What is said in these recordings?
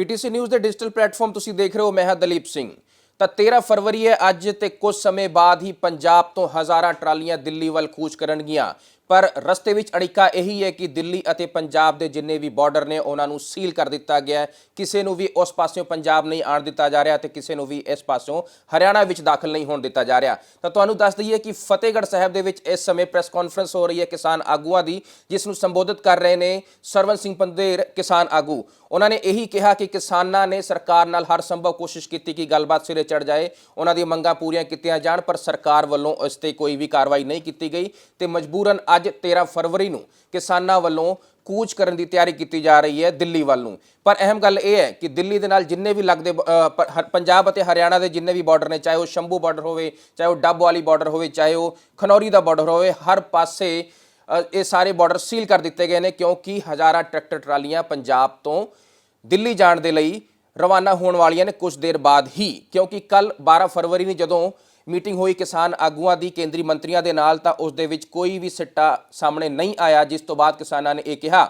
PTC news ਦੇ digital platform ਤੁਸੀਂ ਦੇਖ ਰਹੇ ਹੋ, ਮੈਂ ਹਾਂ ਦਲੀਪ ਸਿੰਘ। ਤਾਂ 13 ਫਰਵਰੀ ਹੈ ਅੱਜ ਤੇ ਕੁਝ ਸਮੇਂ ਬਾਅਦ ਹੀ ਪੰਜਾਬ ਤੋਂ ਹਜ਼ਾਰਾਂ ਟਰਾਲੀਆਂ ਦਿੱਲੀ ਵੱਲ ਕੂਚ ਕਰਨਗੀਆਂ। ਪਰ ਰਸਤੇ ਵਿੱਚ ਅੜਿੱਕਾ ਇਹੀ ਹੈ ਕਿ ਦਿੱਲੀ ਅਤੇ ਪੰਜਾਬ ਦੇ ਜਿੰਨੇ ਵੀ ਬਾਰਡਰ ਨੇ, ਉਹਨਾਂ ਨੂੰ ਸੀਲ ਕਰ ਦਿੱਤਾ ਗਿਆ ਹੈ। ਕਿਸੇ ਨੂੰ ਵੀ ਉਸ ਪਾਸਿਓਂ ਪੰਜਾਬ ਨਹੀਂ ਆਣ ਦਿੱਤਾ ਜਾ ਰਿਹਾ ਤੇ ਕਿਸੇ ਨੂੰ ਵੀ ਇਸ ਪਾਸਿਓਂ ਹਰਿਆਣਾ ਵਿੱਚ ਦਾਖਲ ਨਹੀਂ ਹੋਣ ਦਿੱਤਾ ਜਾ ਰਿਹਾ। ਤਾਂ ਤੁਹਾਨੂੰ ਦੱਸ ਦਈਏ ਕਿ ਫਤਿਹਗੜ੍ਹ ਸਾਹਿਬ ਦੇ ਵਿੱਚ ਇਸ ਸਮੇਂ ਪ੍ਰੈਸ ਕਾਨਫਰੰਸ ਹੋ ਰਹੀ ਹੈ ਕਿਸਾਨ ਆਗੂਆਂ ਦੀ, ਜਿਸ ਨੂੰ ਸੰਬੋਧਿਤ ਕਰ ਰਹੇ ਨੇ ਸਰਵਨ ਸਿੰਘ ਪੰਦੇਰ ਕਿਸਾਨ ਆਗੂ। ਉਹਨਾਂ ਨੇ ਇਹੀ ਕਿਹਾ ਕਿ ਕਿਸਾਨਾਂ ਨੇ ਸਰਕਾਰ ਨਾਲ ਹਰ ਸੰਭਵ ਕੋਸ਼ਿਸ਼ ਕੀਤੀ ਕਿ ਗੱਲਬਾਤ ਸਿਰੇ ਚੜ ਜਾਏ। ਉਹਨਾਂ ਦੀਆਂ ਮੰਗਾਂ ਪੂਰੀਆਂ ਕੀਤੀਆਂ ਜਾਣ, ਪਰ ਸਰਕਾਰ ਵੱਲੋਂ ਇਸ ਤੇ ਕੋਈ ਵੀ ਕਾਰਵਾਈ ਨਹੀਂ ਕੀਤੀ ਗਈ ਤੇ ਮਜਬੂਰਨ ਅੱਜ 13 ਫਰਵਰੀ ਨੂੰ ਕਿਸਾਨਾਂ ਵੱਲੋਂ ਕੂਚ ਕਰਨ ਦੀ ਤਿਆਰੀ ਕੀਤੀ ਜਾ ਰਹੀ ਹੈ ਦਿੱਲੀ ਵੱਲ ਨੂੰ। ਪਰ ਅਹਿਮ ਗੱਲ ਇਹ ਹੈ ਕਿ ਦਿੱਲੀ ਦੇ ਨਾਲ ਜਿੰਨੇ ਵੀ ਲੱਗਦੇ ਪੰਜਾਬ ਅਤੇ ਹਰਿਆਣਾ ਦੇ ਜਿੰਨੇ ਵੀ ਬਾਰਡਰ ਨੇ, ਚਾਹੇ ਉਹ ਸ਼ੰਭੂ ਬਾਰਡਰ ਹੋਵੇ, ਚਾਹੇ ਉਹ ਡੱਬ ਵਾਲੀ ਬਾਰਡਰ ਹੋਵੇ, ਚਾਹੇ ਉਹ ਖਨੌਰੀ ਦਾ ਬਾਰਡਰ ਹੋਵੇ, ਹਰ ਪਾਸੇ ਇਹ ਸਾਰੇ ਬਾਰਡਰ ਸੀਲ ਕਰ ਦਿੱਤੇ ਗਏ ਨੇ ਕਿਉਂਕਿ ਹਜ਼ਾਰਾਂ ਟਰੈਕਟਰ ਟਰਾਲੀਆਂ ਪੰਜਾਬ ਤੋਂ ਦਿੱਲੀ ਜਾਣ ਦੇ ਲਈ ਰਵਾਨਾ ਹੋਣ ਵਾਲੀਆਂ ਨੇ ਕੁਝ ਦੇਰ ਬਾਅਦ ਹੀ। ਕਿਉਂਕਿ ਕੱਲ 12 ਫਰਵਰੀ ਨੂੰ ਜਦੋਂ ਮੀਟਿੰਗ ਹੋਈ ਕਿਸਾਨ ਆਗੂਆਂ ਦੀ ਕੇਂਦਰੀ ਮੰਤਰੀਆਂ ਦੇ ਨਾਲ, ਤਾਂ ਉਸ ਦੇ ਵਿੱਚ ਕੋਈ ਵੀ ਸਿੱਟਾ ਸਾਹਮਣੇ ਨਹੀਂ ਆਇਆ, ਜਿਸ ਤੋਂ ਬਾਅਦ ਕਿਸਾਨਾਂ ਨੇ ਇਹ ਕਿਹਾ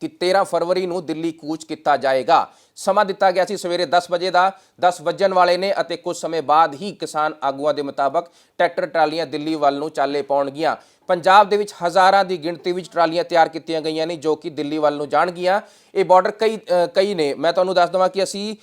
ਕਿ 13 ਫਰਵਰੀ ਨੂੰ ਦਿੱਲੀ ਕੂਚ ਕੀਤਾ ਜਾਏਗਾ। ਸਮਾਂ ਦਿੱਤਾ ਗਿਆ ਸੀ ਸਵੇਰੇ 10 ਵਜੇ ਦਾ। 10 ਵੱਜਣ ਵਾਲੇ ਨੇ ਅਤੇ ਕੁਝ ਸਮੇਂ ਬਾਅਦ ਹੀ ਕਿਸਾਨ ਆਗੂਆਂ ਦੇ ਮੁਤਾਬਕ ਟਰੈਕਟਰ ਟਰਾਲੀਆਂ ਦਿੱਲੀ ਵੱਲ ਨੂੰ ਚਾਲੇ ਪਾਉਣਗੀਆਂ ਪੰਜਾਬ ਦੇ ਵਿੱਚ ਹਜ਼ਾਰਾਂ ਦੀ ਗਿਣਤੀ ਵਿੱਚ ਟਰਾਲੀਆਂ ਤਿਆਰ ਕੀਤੀਆਂ ਗਈਆਂ ਨੇ ਜੋ ਕਿ ਦਿੱਲੀ ਵੱਲ ਨੂੰ ਜਾਣਗੀਆਂ ਇਹ ਬਾਰਡਰ ਕਈ ਕਈ ਨੇ। ਮੈਂ ਤੁਹਾਨੂੰ ਦੱਸ ਦਵਾਂ ਕਿ ਅਸੀਂ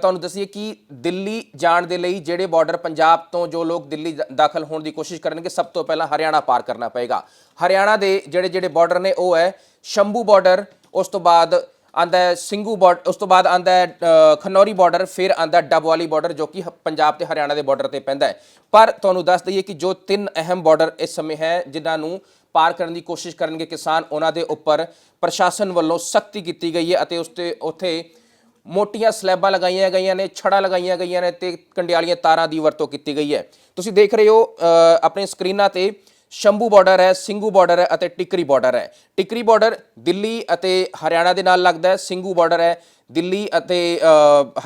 ਤੁਹਾਨੂੰ ਦੱਸੀਏ ਕਿ ਦਿੱਲੀ ਜਾਣ ਦੇ ਲਈ ਜਿਹੜੇ ਬਾਰਡਰ ਪੰਜਾਬ ਤੋਂ ਜੋ ਲੋਕ ਦਿੱਲੀ ਦਾਖਲ ਹੋਣ ਦੀ ਕੋਸ਼ਿਸ਼ ਕਰਨਗੇ, ਸਭ ਤੋਂ ਪਹਿਲਾਂ ਹਰਿਆਣਾ ਪਾਰ ਕਰਨਾ ਪਏਗਾ। ਹਰਿਆਣਾ ਦੇ ਜਿਹੜੇ ਜਿਹੜੇ ਬਾਰਡਰ ਨੇ ਉਹ ਹੈ ਸ਼ੰਭੂ ਬਾਰਡਰ ਉਸ ਤੋਂ ਬਾਅਦ ਆਂਦਾ ਸਿੰਘੂ ਬਾਰਡਰ ਉਸ ਤੋਂ ਬਾਅਦ ਆਂਦਾ ਖਨੌਰੀ ਬਾਰਡਰ ਫਿਰ ਆਂਦਾ ਡਬਵਾਲੀ ਬਾਰਡਰ ਜੋ ਕਿ ਹ- ਪੰਜਾਬ ਤੇ ਹਰਿਆਣਾ ਦੇ ਬਾਰਡਰ ਤੇ ਪੈਂਦਾ ਹੈ। ਪਰ ਤੁਹਾਨੂੰ ਦੱਸ ਦਈਏ ਕਿ ਜੋ ਤਿੰਨ ਅਹਿਮ ਬਾਰਡਰ ਇਸ ਸਮੇਂ ਹੈ ਜਿਨ੍ਹਾਂ ਨੂੰ ਪਾਰ ਕਰਨ ਦੀ ਕੋਸ਼ਿਸ਼ ਕਰਨਗੇ ਕਿਸਾਨ ਉਹਨਾਂ ਦੇ ਉੱਪਰ ਪ੍ਰਸ਼ਾਸਨ ਵੱਲੋਂ ਸਖਤੀ ਕੀਤੀ ਗਈ ਹੈ ਅਤੇ ਉਸ ਤੇ ਉੱਥੇ ਮੋਟੀਆਂ ਸਲੈਬਾਂ ਲਗਾਈਆਂ ਗਈਆਂ ਨੇ ਛੜਾ ਲਗਾਈਆਂ ਗਈਆਂ ਨੇ ਤੇ ਕੰਡਿਆਲੀਆਂ ਤਾਰਾਂ ਦੀ ਵਰਤੋਂ ਕੀਤੀ ਗਈ ਹੈ। ਤੁਸੀਂ ਦੇਖ ਰਹੇ ਹੋ ਅ, ਆਪਣੇ ਸਕਰੀਨਾਂ ਤੇ ਸ਼ੰਭੂ ਬਾਰਡਰ ਹੈ ਸਿੰਘੂ ਬਾਰਡਰ ਹੈ ਅਤੇ ਟਿਕਰੀ ਬਾਰਡਰ ਹੈ। ਟਿਕਰੀ ਬਾਰਡਰ ਦਿੱਲੀ ਅਤੇ ਹਰਿਆਣਾ ਦੇ ਨਾਲ ਲੱਗਦਾ ਹੈ ਸਿੰਘੂ ਬਾਰਡਰ ਹੈ, ਦਿੱਲੀ ਅਤੇ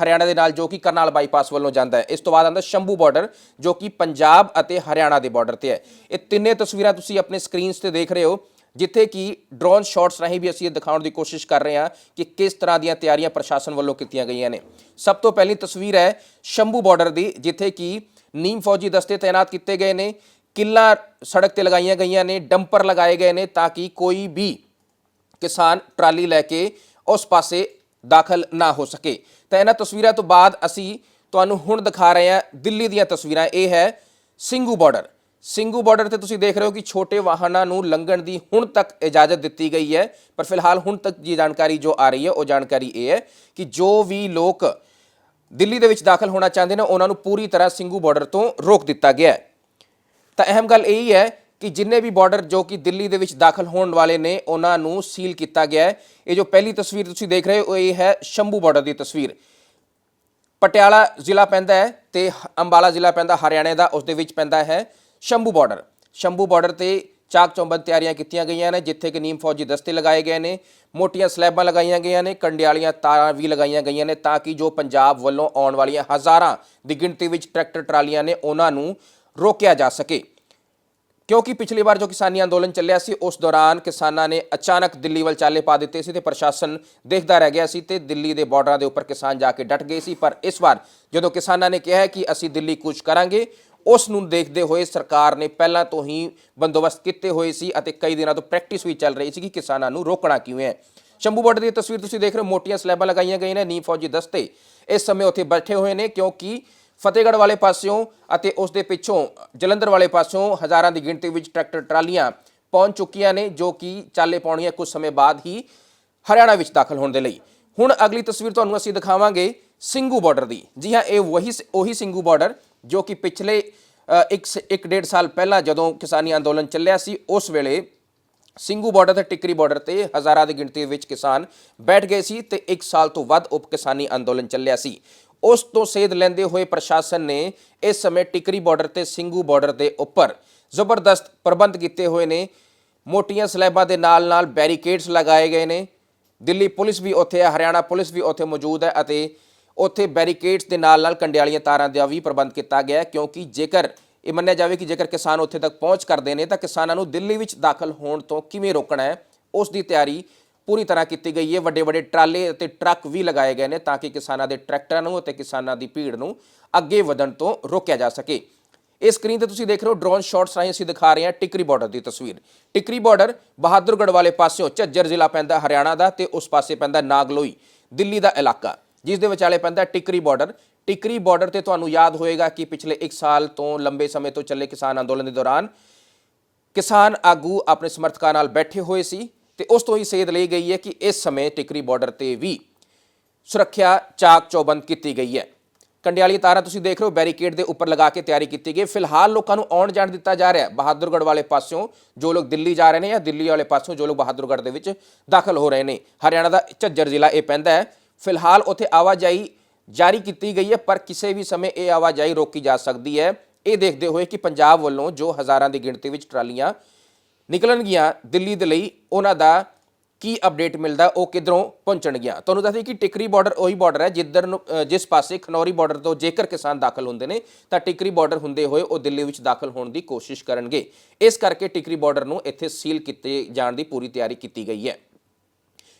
ਹਰਿਆਣਾ ਦੇ ਨਾਲ ਜੋ ਕਿ ਕਰਨਾਲ ਬਾਈਪਾਸ ਵੱਲੋਂ ਜਾਂਦਾ ਹੈ। ਇਸ ਤੋਂ ਬਾਅਦ ਆਉਂਦਾ ਸ਼ੰਭੂ ਬਾਰਡਰ ਜੋ ਕਿ ਪੰਜਾਬ ਅਤੇ ਹਰਿਆਣਾ ਦੇ ਬਾਰਡਰ ਤੇ ਹੈ। ਇਹ ਤਿੰਨੇ ਤਸਵੀਰਾਂ ਤੁਸੀਂ ਆਪਣੇ ਸਕਰੀਨਸ ਤੇ ਦੇਖ ਰਹੇ ਹੋ, ਜਿੱਥੇ ਕਿ ਡਰੋਨ ਸ਼ਾਟਸ ਰਾਹੀਂ ਵੀ ਅਸੀਂ ਇਹ ਦਿਖਾਉਣ ਦੀ ਕੋਸ਼ਿਸ਼ ਕਰ ਰਹੇ ਹਾਂ ਕਿ ਕਿਸ ਤਰ੍ਹਾਂ ਦੀਆਂ ਤਿਆਰੀਆਂ ਪ੍ਰਸ਼ਾਸਨ ਵੱਲੋਂ ਕੀਤੀਆਂ ਗਈਆਂ ਨੇ। ਸਭ ਤੋਂ ਪਹਿਲੀ ਤਸਵੀਰ ਹੈ ਸ਼ੰਭੂ ਬਾਰਡਰ ਦੀ, ਜਿੱਥੇ ਕਿ ਨੀਮ ਫੌਜੀ ਦਸਤੇ ਤਾਇਨਾਤ ਕੀਤੇ ਗਏ ਨੇ। ਕਿੱਲਾ ਸੜਕ ਤੇ ਲਗਾਈਆਂ ਗਈਆਂ ਨੇ, ਡੰਪਰ ਲਗਾਏ ਗਏ ਨੇ ਤਾਂ ਕਿ ਕੋਈ ਵੀ ਕਿਸਾਨ ਟਰਾਲੀ ਲੈ ਕੇ ਉਸ ਪਾਸੇ ਦਾਖਲ ਨਾ ਹੋ ਸਕੇ। ਤਾਂ ਇਹਨਾਂ ਤਸਵੀਰਾਂ ਤੋਂ ਬਾਅਦ ਅਸੀਂ ਤੁਹਾਨੂੰ ਹੁਣ ਦਿਖਾ ਰਹੇ ਹਾਂ ਦਿੱਲੀ ਦੀਆਂ ਤਸਵੀਰਾਂ। ਇਹ ਹੈ ਸਿੰਘੂ ਬਾਰਡਰ। ਸਿੰਘੂ ਬਾਰਡਰ ਤੇ ਤੁਸੀਂ ਦੇਖ ਰਹੇ ਹੋ ਕਿ ਛੋਟੇ ਵਾਹਨਾਂ ਨੂੰ ਲੰਘਣ ਦੀ ਹੁਣ ਤੱਕ ਇਜਾਜ਼ਤ ਦਿੱਤੀ ਗਈ ਹੈ। ਪਰ ਫਿਲਹਾਲ ਹੁਣ ਤੱਕ ਜੀ ਜਾਣਕਾਰੀ ਜੋ ਆ ਰਹੀ ਹੈ, ਉਹ ਜਾਣਕਾਰੀ ਇਹ ਹੈ ਕਿ ਜੋ ਵੀ ਲੋਕ ਦਿੱਲੀ ਦੇ ਵਿੱਚ ਦਾਖਲ ਹੋਣਾ ਚਾਹੁੰਦੇ ਨੇ, ਉਹਨਾਂ ਨੂੰ ਪੂਰੀ ਤਰ੍ਹਾਂ ਸਿੰਘੂ ਬਾਰਡਰ ਤੋਂ ਰੋਕ ਦਿੱਤਾ ਗਿਆ ਹੈ। ਤਾਂ ਅਹਿਮ ਗੱਲ ਇਹ ਹੀ ਹੈ ਕਿ ਜਿੰਨੇ ਵੀ ਬਾਰਡਰ ਜੋ ਕਿ ਦਿੱਲੀ ਦੇ ਵਿੱਚ ਦਾਖਲ ਹੋਣ ਵਾਲੇ ਨੇ, ਉਹਨਾਂ ਨੂੰ ਸੀਲ ਕੀਤਾ ਗਿਆ ਹੈ। ਇਹ ਜੋ ਪਹਿਲੀ ਤਸਵੀਰ ਤੁਸੀਂ ਦੇਖ ਰਹੇ ਹੋ, ਇਹ ਹੈ ਸ਼ੰਭੂ ਬਾਰਡਰ ਦੀ ਤਸਵੀਰ। ਪਟਿਆਲਾ ਜ਼ਿਲ੍ਹਾ ਪੈਂਦਾ ਹੈ ਤੇ ਅੰਬਾਲਾ ਜ਼ਿਲ੍ਹਾ ਪੈਂਦਾ, ਹਰਿਆਣੇ ਦਾ ਉਸ ਦੇ ਵਿੱਚ ਪੈਂਦਾ ਹੈ ਸ਼ੰਭੂ ਬਾਰਡਰ ਸ਼ੰਭੂ ਬਾਰਡਰ ਤੇ ਚਾਕ ਚੌਂਬੰਦ ਤਿਆਰੀਆਂ ਕੀਤੀਆਂ ਗਈਆਂ ਨੇ, ਜਿੱਥੇ ਕਿ ਨੀਮ ਫੌਜੀ ਦਸਤੇ ਲਗਾਏ ਗਏ ਨੇ, ਮੋਟੀਆਂ ਸਲੈਬਾਂ ਲਗਾਈਆਂ ਗਈਆਂ ਨੇ, ਕੰਡਿਆਲੀਆਂ ਤਾਰਾਂ ਵੀ ਲਗਾਈਆਂ ਗਈਆਂ ਨੇ, ਤਾਂ ਕਿ ਜੋ ਪੰਜਾਬ ਵੱਲੋਂ ਆਉਣ ਵਾਲੀਆਂ ਹਜ਼ਾਰਾਂ ਦੀ ਗਿਣਤੀ ਵਿੱਚ ਟਰੈਕਟਰ ਟਰਾਲੀਆਂ ਨੇ, ਉਹਨਾਂ ਨੂੰ ਰੋਕਿਆ ਜਾ ਸਕੇ। ਕਿਉਂਕਿ ਪਿਛਲੀ ਵਾਰ ਜੋ ਕਿਸਾਨੀ ਅੰਦੋਲਨ ਚੱਲਿਆ ਸੀ, ਉਸ ਦੌਰਾਨ ਕਿਸਾਨਾਂ ਨੇ ਅਚਾਨਕ ਦਿੱਲੀ ਵੱਲ ਚਾਲੇ ਪਾ ਦਿੱਤੇ ਸੀ ਤੇ ਪ੍ਰਸ਼ਾਸਨ ਦੇਖਦਾ ਰਹਿ ਗਿਆ ਸੀ ਤੇ ਦਿੱਲੀ ਦੇ ਬਾਰਡਰਾਂ ਦੇ ਉੱਪਰ ਕਿਸਾਨ ਜਾ ਕੇ ਡਟ ਗਏ ਸੀ। ਪਰ ਇਸ ਵਾਰ ਜਦੋਂ ਕਿਸਾਨਾਂ ਨੇ ਕਿਹਾ ਕਿ ਅਸੀਂ ਦਿੱਲੀ ਕੂਚ ਕਰਾਂਗੇ, ਉਸ ਨੂੰ ਦੇਖਦੇ ਹੋਏ ਸਰਕਾਰ ਨੇ ਪਹਿਲਾਂ ਤੋਂ ਹੀ ਬੰਦੋਬਸਤ ਕੀਤੇ ਹੋਏ ਸੀ ਅਤੇ ਕਈ ਦਿਨਾਂ ਤੋਂ ਪ੍ਰੈਕਟਿਸ ਵੀ ਚੱਲ ਰਹੀ ਸੀ ਕਿ ਕਿਸਾਨਾਂ ਨੂੰ ਰੋਕਣਾ ਕਿਵੇਂ ਹੈ। ਸ਼ੰਭੂ ਬਾਰਡਰ ਦੀ ਤਸਵੀਰ ਤੁਸੀਂ ਦੇਖ ਰਹੇ ਹੋ, ਮੋਟੀਆਂ ਸਲੈਬਾਂ ਲਗਾਈਆਂ ਗਈਆਂ ਨੇ ਨੀ ਫੌਜੀ ਦਸਤੇ ਇਸ ਸਮੇਂ ਉੱਥੇ ਬੈਠੇ ਹੋਏ ਨੇ ਕਿਉਂਕਿ ਫਤਿਹਗੜ੍ਹ ਵਾਲੇ ਪਾਸਿਓਂ ਅਤੇ ਉਸ ਦੇ ਪਿੱਛੋਂ ਜਲੰਧਰ ਵਾਲੇ ਪਾਸਿਓਂ ਹਜ਼ਾਰਾਂ ਦੀ ਗਿਣਤੀ ਵਿੱਚ ਟਰੈਕਟਰ, ਟਰਾਲੀਆਂ ਪਹੁੰਚ ਚੁੱਕੀਆਂ ਨੇ, ਜੋ ਕਿ ਚਾਲੇ ਪਾਉਣੀਆਂ ਕੁਝ ਸਮੇਂ ਬਾਅਦ ਹੀ ਹਰਿਆਣਾ ਵਿੱਚ ਦਾਖਲ ਹੋਣ ਦੇ ਲਈ। ਹੁਣ ਅਗਲੀ ਤਸਵੀਰ ਤੁਹਾਨੂੰ ਅਸੀਂ ਦਿਖਾਵਾਂਗੇ ਸਿੰਘੂ ਬਾਰਡਰ ਦੀ। ਜੀ ਹਾਂ, ਇਹ ਵਹੀ ਉਹੀ ਸਿੰਘੂ ਬਾਰਡਰ ਜੋ ਕਿ ਪਿਛਲੇ ਇੱਕ ਸ- ਇੱਕ ਡੇਢ ਸਾਲ ਪਹਿਲਾਂ ਜਦੋਂ ਕਿਸਾਨੀ ਅੰਦੋਲਨ ਚੱਲਿਆ ਸੀ, ਉਸ ਵੇਲੇ ਸਿੰਘੂ ਬਾਰਡਰ ਤੇ ਟਿਕਰੀ ਬਾਰਡਰ ਤੇ ਹਜ਼ਾਰਾਂ ਦੀ ਗਿਣਤੀ ਵਿੱਚ ਕਿਸਾਨ ਬੈਠ ਗਏ ਸੀ ਤੇ 1 ਸਾਲ ਤੋਂ ਵੱਧ ਉਪ ਕਿਸਾਨੀ ਅੰਦੋਲਨ ਚੱਲਿਆ ਸੀ। ਉਸ ਤੋਂ ਸੇਧ ਲੈਂਦੇ ਹੋਏ ਪ੍ਰਸ਼ਾਸਨ ਨੇ ਇਸ ਸਮੇਂ ਟਿਕਰੀ ਬਾਰਡਰ ਤੇ ਸਿੰਘੂ ਬਾਰਡਰ ਦੇ ਉੱਪਰ ਜ਼ਬਰਦਸਤ ਪ੍ਰਬੰਧ ਕੀਤੇ ਹੋਏ ਨੇ। ਮੋਟੀਆਂ ਸਲੈਬਾਂ ਦੇ ਨਾਲ-ਨਾਲ ਬੈਰੀਕੇਡਸ ਲਗਾਏ ਗਏ ਨੇ। ਦਿੱਲੀ ਪੁਲਿਸ ਵੀ ਉੱਥੇ ਹੈ, ਹਰਿਆਣਾ ਪੁਲਿਸ ਵੀ ਉੱਥੇ ਮੌਜੂਦ ਹੈ ਅਤੇ ਉੱਥੇ ਬੈਰੀਕੇਡਸ ਦੇ ਨਾਲ-ਨਾਲ ਕੰਡਿਆਲੀਆਂ ਤਾਰਾਂ ਦਾ ਵੀ ਪ੍ਰਬੰਧ ਕੀਤਾ ਗਿਆ ਕਿਉਂਕਿ ਜੇਕਰ ਇਹ ਮੰਨਿਆ ਜਾਵੇ ਕਿ ਜੇਕਰ ਕਿਸਾਨ ਉੱਥੇ ਤੱਕ ਪਹੁੰਚ ਕਰਦੇ ਨੇ ਤਾਂ ਕਿਸਾਨਾਂ ਨੂੰ ਦਿੱਲੀ ਵਿੱਚ ਦਾਖਲ ਹੋਣ ਤੋਂ ਕਿਵੇਂ ਰੋਕਣਾ ਹੈ, ਉਸ ਦੀ ਤਿਆਰੀ ਪੂਰੀ ਤਰ੍ਹਾਂ ਕੀਤੀ ਗਈ ਹੈ। ਵੱਡੇ ਵੱਡੇ ਟਰਾਲੇ ਅਤੇ ਟਰੱਕ ਵੀ ਲਗਾਏ ਗਏ ਨੇ ਤਾਂ ਕਿ ਕਿਸਾਨਾਂ ਦੇ ਟਰੈਕਟਰਾਂ ਨੂੰ ਅਤੇ ਕਿਸਾਨਾਂ ਦੀ ਭੀੜ ਨੂੰ ਅੱਗੇ ਵਧਣ ਤੋਂ ਰੋਕਿਆ ਜਾ ਸਕੇ। ਇਸ ਸਕਰੀਨ ਤੇ ਤੁਸੀਂ ਦੇਖ ਰਹੇ ਹੋ ਡਰੋਨ ਸ਼ਾਟਸ ਰਾਹੀਂ ਅਸੀਂ ਦਿਖਾ ਰਹੇ ਹਾਂ ਟਿਕਰੀ ਬਾਰਡਰ ਦੀ ਤਸਵੀਰ। ਟਿਕਰੀ ਬਾਰਡਰ ਬਹਾਦਰਗੜ੍ਹ ਵਾਲੇ ਪਾਸਿਓਂ ਝੱਜਰ ਜ਼ਿਲ੍ਹਾ ਪੈਂਦਾ ਹਰਿਆਣਾ ਦਾ ਤੇ ਉਸ ਪਾਸੇ ਪੈਂਦਾ ਨਾਗਲੋਈ, ਦਿੱਲੀ ਦਾ ਇਲਾਕਾ, ਜਿਸ ਦੇ ਵਿਚਾਲੇ ਪੈਂਦਾ ਟਿਕਰੀ ਬਾਰਡਰ। ਟਿਕਰੀ ਬਾਰਡਰ ਤੇ ਤੁਹਾਨੂੰ ਯਾਦ ਹੋਏਗਾ ਕਿ ਪਿਛਲੇ 1 ਸਾਲ ਤੋਂ ਲੰਬੇ ਸਮੇਂ ਤੋਂ ਚੱਲੇ ਕਿਸਾਨ ਅੰਦੋਲਨ ਦੇ ਦੌਰਾਨ ਕਿਸਾਨ ਆਗੂ ਆਪਣੇ ਸਮਰਥਕਾਂ ਨਾਲ ਬੈਠੇ ਹੋਏ ਸੀ। ਤੇ ਉਸ ਤੋਂ ਹੀ ਸੇਧ ਲਈ ਗਈ ਹੈ ਕਿ ਇਸ ਸਮੇਂ ਟਿਕਰੀ ਬਾਰਡਰ ਤੇ ਵੀ ਸੁਰੱਖਿਆ ਚਾਕ ਚੌਬੰਦ ਕੀਤੀ ਗਈ ਹੈ। ਕੰਡਿਆਲੀ ਤਾਰਾਂ ਤੁਸੀਂ ਦੇਖ ਰਹੇ ਹੋ, ਬੈਰੀਕੇਡ ਦੇ ਉੱਪਰ ਲਗਾ ਕੇ ਤਿਆਰੀ ਕੀਤੀ ਗਈ। ਫਿਲਹਾਲ ਲੋਕਾਂ ਨੂੰ ਆਉਣ ਜਾਣ ਦਿੱਤਾ ਜਾ ਰਿਹਾ ਹੈ। ਬਹਾਦਰਗੜ੍ਹ ਵਾਲੇ ਪਾਸਿਓਂ ਜੋ ਲੋਕ ਦਿੱਲੀ ਜਾ ਰਹੇ ਨੇ ਜਾਂ ਦਿੱਲੀ ਵਾਲੇ ਪਾਸਿਓਂ ਜੋ ਲੋਕ ਬਹਾਦਰਗੜ੍ਹ ਦੇ ਵਿੱਚ ਦਾਖਲ ਹੋ ਰਹੇ ਨੇ। ਹਰਿਆਣਾ ਦਾ ਝੱਜਰ ਜ਼ਿਲ੍ਹਾ ਇਹ ਪੈਂਦਾ ਹੈ। ਫਿਲਹਾਲ ਉੱਥੇ ਆਵਾਜਾਈ ਜਾਰੀ ਕੀਤੀ ਗਈ ਹੈ, ਪਰ ਕਿਸੇ ਵੀ ਸਮੇਂ ਇਹ ਆਵਾਜਾਈ ਰੋਕੀ ਜਾ ਸਕਦੀ ਹੈ। ਇਹ ਦੇਖਦੇ ਹੋਏ ਕਿ ਪੰਜਾਬ ਵੱਲੋਂ ਜੋ ਹਜ਼ਾਰਾਂ ਦੀ ਗਿਣਤੀ ਵਿੱਚ ਟਰਾਲੀਆਂ ਨਿਕਲਣਗੀਆਂ ਦਿੱਲੀ ਦੇ ਲਈ। ਉਹਨਾਂ ਦਾ ਕੀ ਅਪਡੇਟ ਮਿਲਦਾ ਉਹ ਕਿਧਰੋਂ ਪਹੁੰਚਣਗੀਆਂ? ਤੁਹਾਨੂੰ ਦੱਸ ਕਿ ਟਿਕਰੀ ਬਾਰਡਰ ਉਹੀ ਬਾਰਡਰ ਹੈ ਜਿੱਧਰ ਨੂੰ ਜਿਸ ਪਾਸੇ ਖਨੌਰੀ ਬਾਰਡਰ ਤੋਂ ਜੇਕਰ ਕਿਸਾਨ ਦਾਖਲ ਹੁੰਦੇ ਨੇ ਤਾਂ ਟਿਕਰੀ ਬਾਰਡਰ ਹੁੰਦੇ ਹੋਏ ਉਹ ਦਿੱਲੀ ਵਿੱਚ ਦਾਖਲ ਹੋਣ ਦੀ ਕੋਸ਼ਿਸ਼ ਕਰਨਗੇ। ਇਸ ਕਰਕੇ ਟਿਕਰੀ ਬਾਰਡਰ ਨੂੰ ਇੱਥੇ ਸੀਲ ਕੀਤੇ ਜਾਣ ਦੀ ਪੂਰੀ ਤਿਆਰੀ ਕੀਤੀ ਗਈ ਹੈ।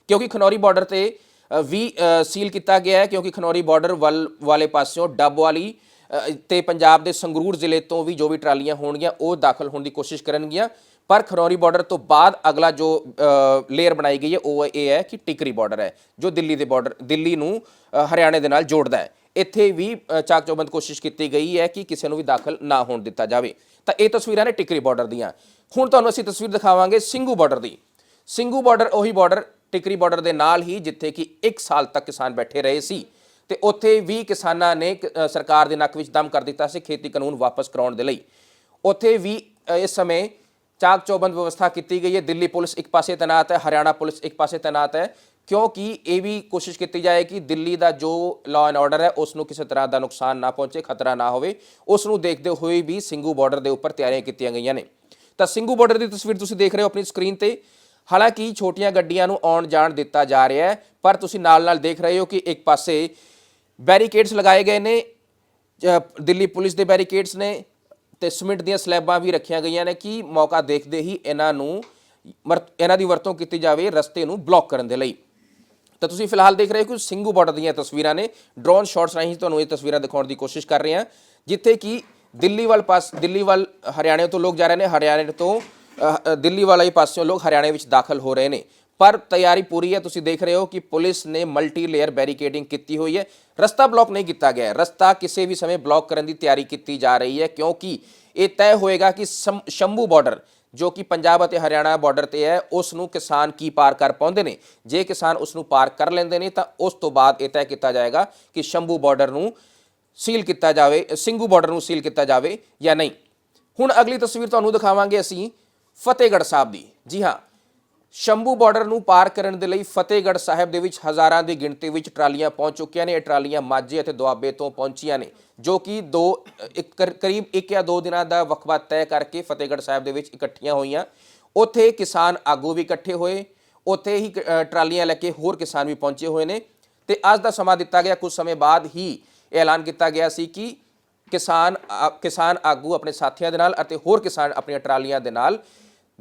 ਕਿਉਂਕਿ ਖਨੌਰੀ ਬਾਰਡਰ ਤੇ ਵੀ ਸੀਲ ਕੀਤਾ ਗਿਆ ਹੈ ਕਿਉਂਕਿ ਖਨੌਰੀ ਬਾਰਡਰ ਵੱਲ ਵਾਲੇ ਪਾਸਿਓਂ ਡੱਬ ਵਾਲੀ ਅ, ਤੇ ਪੰਜਾਬ ਦੇ ਸੰਗਰੂਰ ਜ਼ਿਲ੍ਹੇ ਤੋਂ ਵੀ ਜੋ ਵੀ ਟਰਾਲੀਆਂ ਹੋਣਗੀਆਂ ਉਹ ਦਾਖਲ ਹੋਣ ਦੀ ਕੋਸ਼ਿਸ਼ ਕਰਨਗੀਆਂ। ਪਰ ਖਨੌਰੀ ਬਾਰਡਰ ਤੋਂ ਬਾਅਦ ਅਗਲਾ ਜੋ ਲੇਅਰ ਬਣਾਈ ਗਈ ਹੈ ਉਹ ਇਹ ਹੈ ਕਿ ਟਿਕਰੀ ਬਾਰਡਰ ਹੈ ਜੋ ਦਿੱਲੀ ਦੇ ਬਾਰਡਰ ਦਿੱਲੀ ਨੂੰ ਹਰਿਆਣੇ ਦੇ ਨਾਲ ਜੋੜਦਾ ਹੈ। ਇੱਥੇ ਵੀ ਅ, ਚਾਕ ਚੌਬੰਦ ਕੋਸ਼ਿਸ਼ ਕੀਤੀ ਗਈ ਹੈ ਕਿ ਕਿਸੇ ਨੂੰ ਵੀ ਦਾਖਲ ਨਾ ਹੋਣ ਦਿੱਤਾ ਜਾਵੇ। ਤਾਂ ਇਹ ਤਸਵੀਰਾਂ ਨੇ ਟਿਕਰੀ ਬਾਰਡਰ ਦੀਆਂ। ਹੁਣ ਤੁਹਾਨੂੰ ਅਸੀਂ ਤਸਵੀਰ ਦਿਖਾਵਾਂਗੇ ਸਿੰਘੂ ਬਾਰਡਰ ਦੀ। ਸਿੰਘੂ ਬਾਰਡਰ ਉਹੀ ਬਾਰਡਰ ਟਿਕਰੀ ਬਾਰਡਰ ਦੇ ਨਾਲ ਹੀ ਜਿੱਥੇ ਕਿ 1 ਸਾਲ ਤੱਕ ਕਿਸਾਨ ਬੈਠੇ ਰਹੇ ਸੀ। ਤੇ ਉੱਥੇ ਵੀ ਕਿਸਾਨਾਂ ਨੇ ਸਰਕਾਰ ਦੇ ਨੱਕ ਵਿੱਚ ਦਮ ਕਰ ਦਿੱਤਾ ਸੀ ਖੇਤੀ ਕਾਨੂੰਨ ਵਾਪਸ ਕਰਾਉਣ ਦੇ ਲਈ। ਉੱਥੇ ਵੀ ਇਸ ਸਮੇਂ ਚਾਕ ਚੌਬੰਦ ਵਿਵਸਥਾ ਕੀਤੀ ਗਈ ਹੈ। ਦਿੱਲੀ ਪੁਲਿਸ ਇੱਕ ਪਾਸੇ ਤੈਨਾਤ ਹੈ, ਹਰਿਆਣਾ ਪੁਲਿਸ ਇੱਕ ਪਾਸੇ ਤੈਨਾਤ ਹੈ। ਕਿਉਂਕਿ ਇਹ ਵੀ ਕੋਸ਼ਿਸ਼ ਕੀਤੀ ਜਾਏ ਕਿ ਦਿੱਲੀ ਦਾ ਜੋ ਲਾਅ ਐਂਡ ਆਰਡਰ ਹੈ ਉਸ ਨੂੰ ਕਿਸੇ ਤਰ੍ਹਾਂ ਦਾ ਨੁਕਸਾਨ ਨਾ ਪਹੁੰਚੇ, ਖਤਰਾ ਨਾ ਹੋਵੇ। ਉਸ ਨੂੰ ਦੇਖਦੇ ਹੋਏ ਵੀ ਸਿੰਘੂ ਬਾਰਡਰ ਦੇ ਉੱਪਰ ਤਿਆਰੀਆਂ ਕੀਤੀਆਂ ਗਈਆਂ ਨੇ। ਤਾਂ ਸਿੰਘੂ ਬਾਰਡਰ ਦੀ ਤਸਵੀਰ ਤੁਸੀਂ ਦੇਖ ਰਹੇ ਹੋ ਆਪਣੀ ਸਕਰੀਨ ਤੇ। ਹਾਲਾਂਕਿ ਛੋਟੀਆਂ ਗੱਡੀਆਂ ਨੂੰ ਆਉਣ ਜਾਣ ਦਿੱਤਾ ਜਾ ਰਿਹਾ ਹੈ, ਪਰ ਤੁਸੀਂ ਨਾਲ-ਨਾਲ ਦੇਖ ਰਹੇ ਹੋ ਕਿ ਇੱਕ ਪਾਸੇ ਬੈਰੀਕੇਡਸ ਲਗਾਏ ਗਏ ਨੇ ਦਿੱਲੀ ਪੁਲਿਸ ਦੇ ਬੈਰੀਕੇਡਸ ਨੇ ਤੇ ਸਿਮਿੰਟ ਦੀਆਂ ਸਲੈਬਾਂ ਵੀ ਰੱਖੀਆਂ ਗਈਆਂ ਨੇ ਕਿ ਮੌਕਾ ਦੇਖਦੇ ਹੀ ਇਹਨਾਂ ਨੂੰ ਮਰ- ਇਹਨਾਂ ਦੀ ਵਰਤੋਂ ਕੀਤੀ ਜਾਵੇ ਰਸਤੇ ਨੂੰ ਬਲੌਕ ਕਰਨ ਦੇ ਲਈ। ਤਾਂ ਤੁਸੀਂ ਫਿਲਹਾਲ ਦੇਖ ਰਹੇ ਹੋ ਕਿ ਸਿੰਘੂ ਬਾਰਡਰ ਦੀਆਂ ਤਸਵੀਰਾਂ ਨੇ। ਡਰੋਨ ਸ਼ਾਟਸ ਰਾਹੀਂ ਤੁਹਾਨੂੰ ਇਹ ਤਸਵੀਰਾਂ ਦਿਖਾਉਣ ਦੀ ਕੋਸ਼ਿਸ਼ ਕਰ ਰਹੇ ਹਾਂ, ਜਿੱਥੇ ਕਿ ਦਿੱਲੀ ਵੱਲ ਪਾਸ, ਦਿੱਲੀ ਵੱਲ ਹਰਿਆਣੇ ਤੋਂ ਲੋਕ ਜਾ ਰਹੇ ਨੇ। ਹਰਿਆਣੇ ਤੋਂ ਦਿੱਲੀ ਵਾਲੇ ਪਾਸਿਓਂ ਲੋਕ ਹਰਿਆਣੇ ਵਿੱਚ ਦਾਖਲ ਹੋ ਰਹੇ ਨੇ। ਪਰ ਤਿਆਰੀ ਪੂਰੀ ਹੈ। ਤੁਸੀਂ ਦੇਖ ਰਹੇ ਹੋ ਕਿ ਪੁਲਿਸ ਨੇ ਮਲਟੀ ਲੇਅਰ ਬੈਰੀਕੇਡਿੰਗ ਕੀਤੀ ਹੋਈ ਹੈ। ਰਸਤਾ ਬਲੌਕ ਨਹੀਂ ਕੀਤਾ ਗਿਆ ਹੈ। ਰਸਤਾ ਕਿਸੇ ਵੀ ਸਮੇਂ ਬਲੌਕ ਕਰਨ ਦੀ ਤਿਆਰੀ ਕੀਤੀ ਜਾ ਰਹੀ ਹੈ ਕਿਉਂਕਿ ਇਹ ਤੈਅ ਹੋਏਗਾ ਕਿ ਸਮ- ਸ਼ੰਭੂ ਬਾਰਡਰ, ਜੋ ਕਿ ਪੰਜਾਬ ਅਤੇ ਹਰਿਆਣਾ ਬਾਰਡਰ ਤੇ ਹੈ, ਉਸ ਨੂੰ ਕਿਸਾਨ ਕੀ ਪਾਰ ਕਰ ਪਾਉਂਦੇ ਨੇ? ਜੇ ਕਿਸਾਨ ਉਸ ਨੂੰ ਪਾਰ ਕਰ ਲੈਂਦੇ ਨੇ ਤਾਂ ਉਸ ਤੋਂ ਬਾਅਦ ਇਹ ਤੈਅ ਕੀਤਾ ਜਾਏਗਾ ਕਿ ਸ਼ੰਭੂ ਬਾਰਡਰ ਨੂੰ ਸੀਲ ਕੀਤਾ ਜਾਵੇ ਸਿੰਘੂ ਬਾਰਡਰ ਨੂੰ ਸੀਲ ਕੀਤਾ ਜਾਵੇ ਜਾਂ ਨਹੀਂ। ਹੁਣ ਅਗਲੀ ਤਸਵੀਰ ਤੁਹਾਨੂੰ ਦਿਖਾਵਾਂਗੇ ਅਸੀਂ ਫਤਿਹਗੜ੍ਹ ਸਾਹਿਬ ਦੀ। ਜੀ ਹਾਂ ਸ਼ੰਭੂ ਬਾਰਡਰ ਨੂੰ ਪਾਰ ਕਰਨ ਦੇ ਲਈ ਫਤਿਹਗੜ੍ਹ ਸਾਹਿਬ ਦੇ ਵਿੱਚ ਹਜ਼ਾਰਾਂ ਦੀ ਗਿਣਤੀ ਵਿੱਚ ਟਰਾਲੀਆਂ ਪਹੁੰਚ ਚੁੱਕੀਆਂ ਨੇ। ਇਹ ਟਰਾਲੀਆਂ ਮਾਝੇ ਅਤੇ ਦੁਆਬੇ ਤੋਂ ਪਹੁੰਚੀਆਂ ਨੇ, ਜੋ ਕਿ ਦੋ, ਇੱਕ ਕਰ- ਕਰੀਬ ਇੱਕ ਜਾਂ ਦੋ ਦਿਨਾਂ ਦਾ ਵਕਫਾ ਤੈਅ ਕਰਕੇ ਫਤਿਹਗੜ੍ਹ ਸਾਹਿਬ ਦੇ ਵਿੱਚ ਇਕੱਠੀਆਂ ਹੋਈਆਂ। ਉੱਥੇ ਕਿਸਾਨ ਆਗੂ ਵੀ ਇਕੱਠੇ ਹੋਏ, ਉੱਥੇ ਹੀ ਟਰਾਲੀਆਂ ਲੈ ਕੇ ਹੋਰ ਕਿਸਾਨ ਵੀ ਪਹੁੰਚੇ ਹੋਏ ਨੇ ਤੇ ਅੱਜ ਦਾ ਸਮਾਂ ਦਿੱਤਾ ਗਿਆ। ਕੁਝ ਸਮੇਂ ਬਾਅਦ ਹੀ ਇਹ ਐਲਾਨ ਕੀਤਾ ਗਿਆ ਸੀ ਕਿ ਕਿਸਾਨ ਕਿਸਾਨ ਆਗੂ ਆਪਣੇ ਸਾਥੀਆਂ ਦੇ ਨਾਲ ਅਤੇ ਹੋਰ ਕਿਸਾਨ ਆਪਣੀਆਂ ਟਰਾਲੀਆਂ ਦੇ ਨਾਲ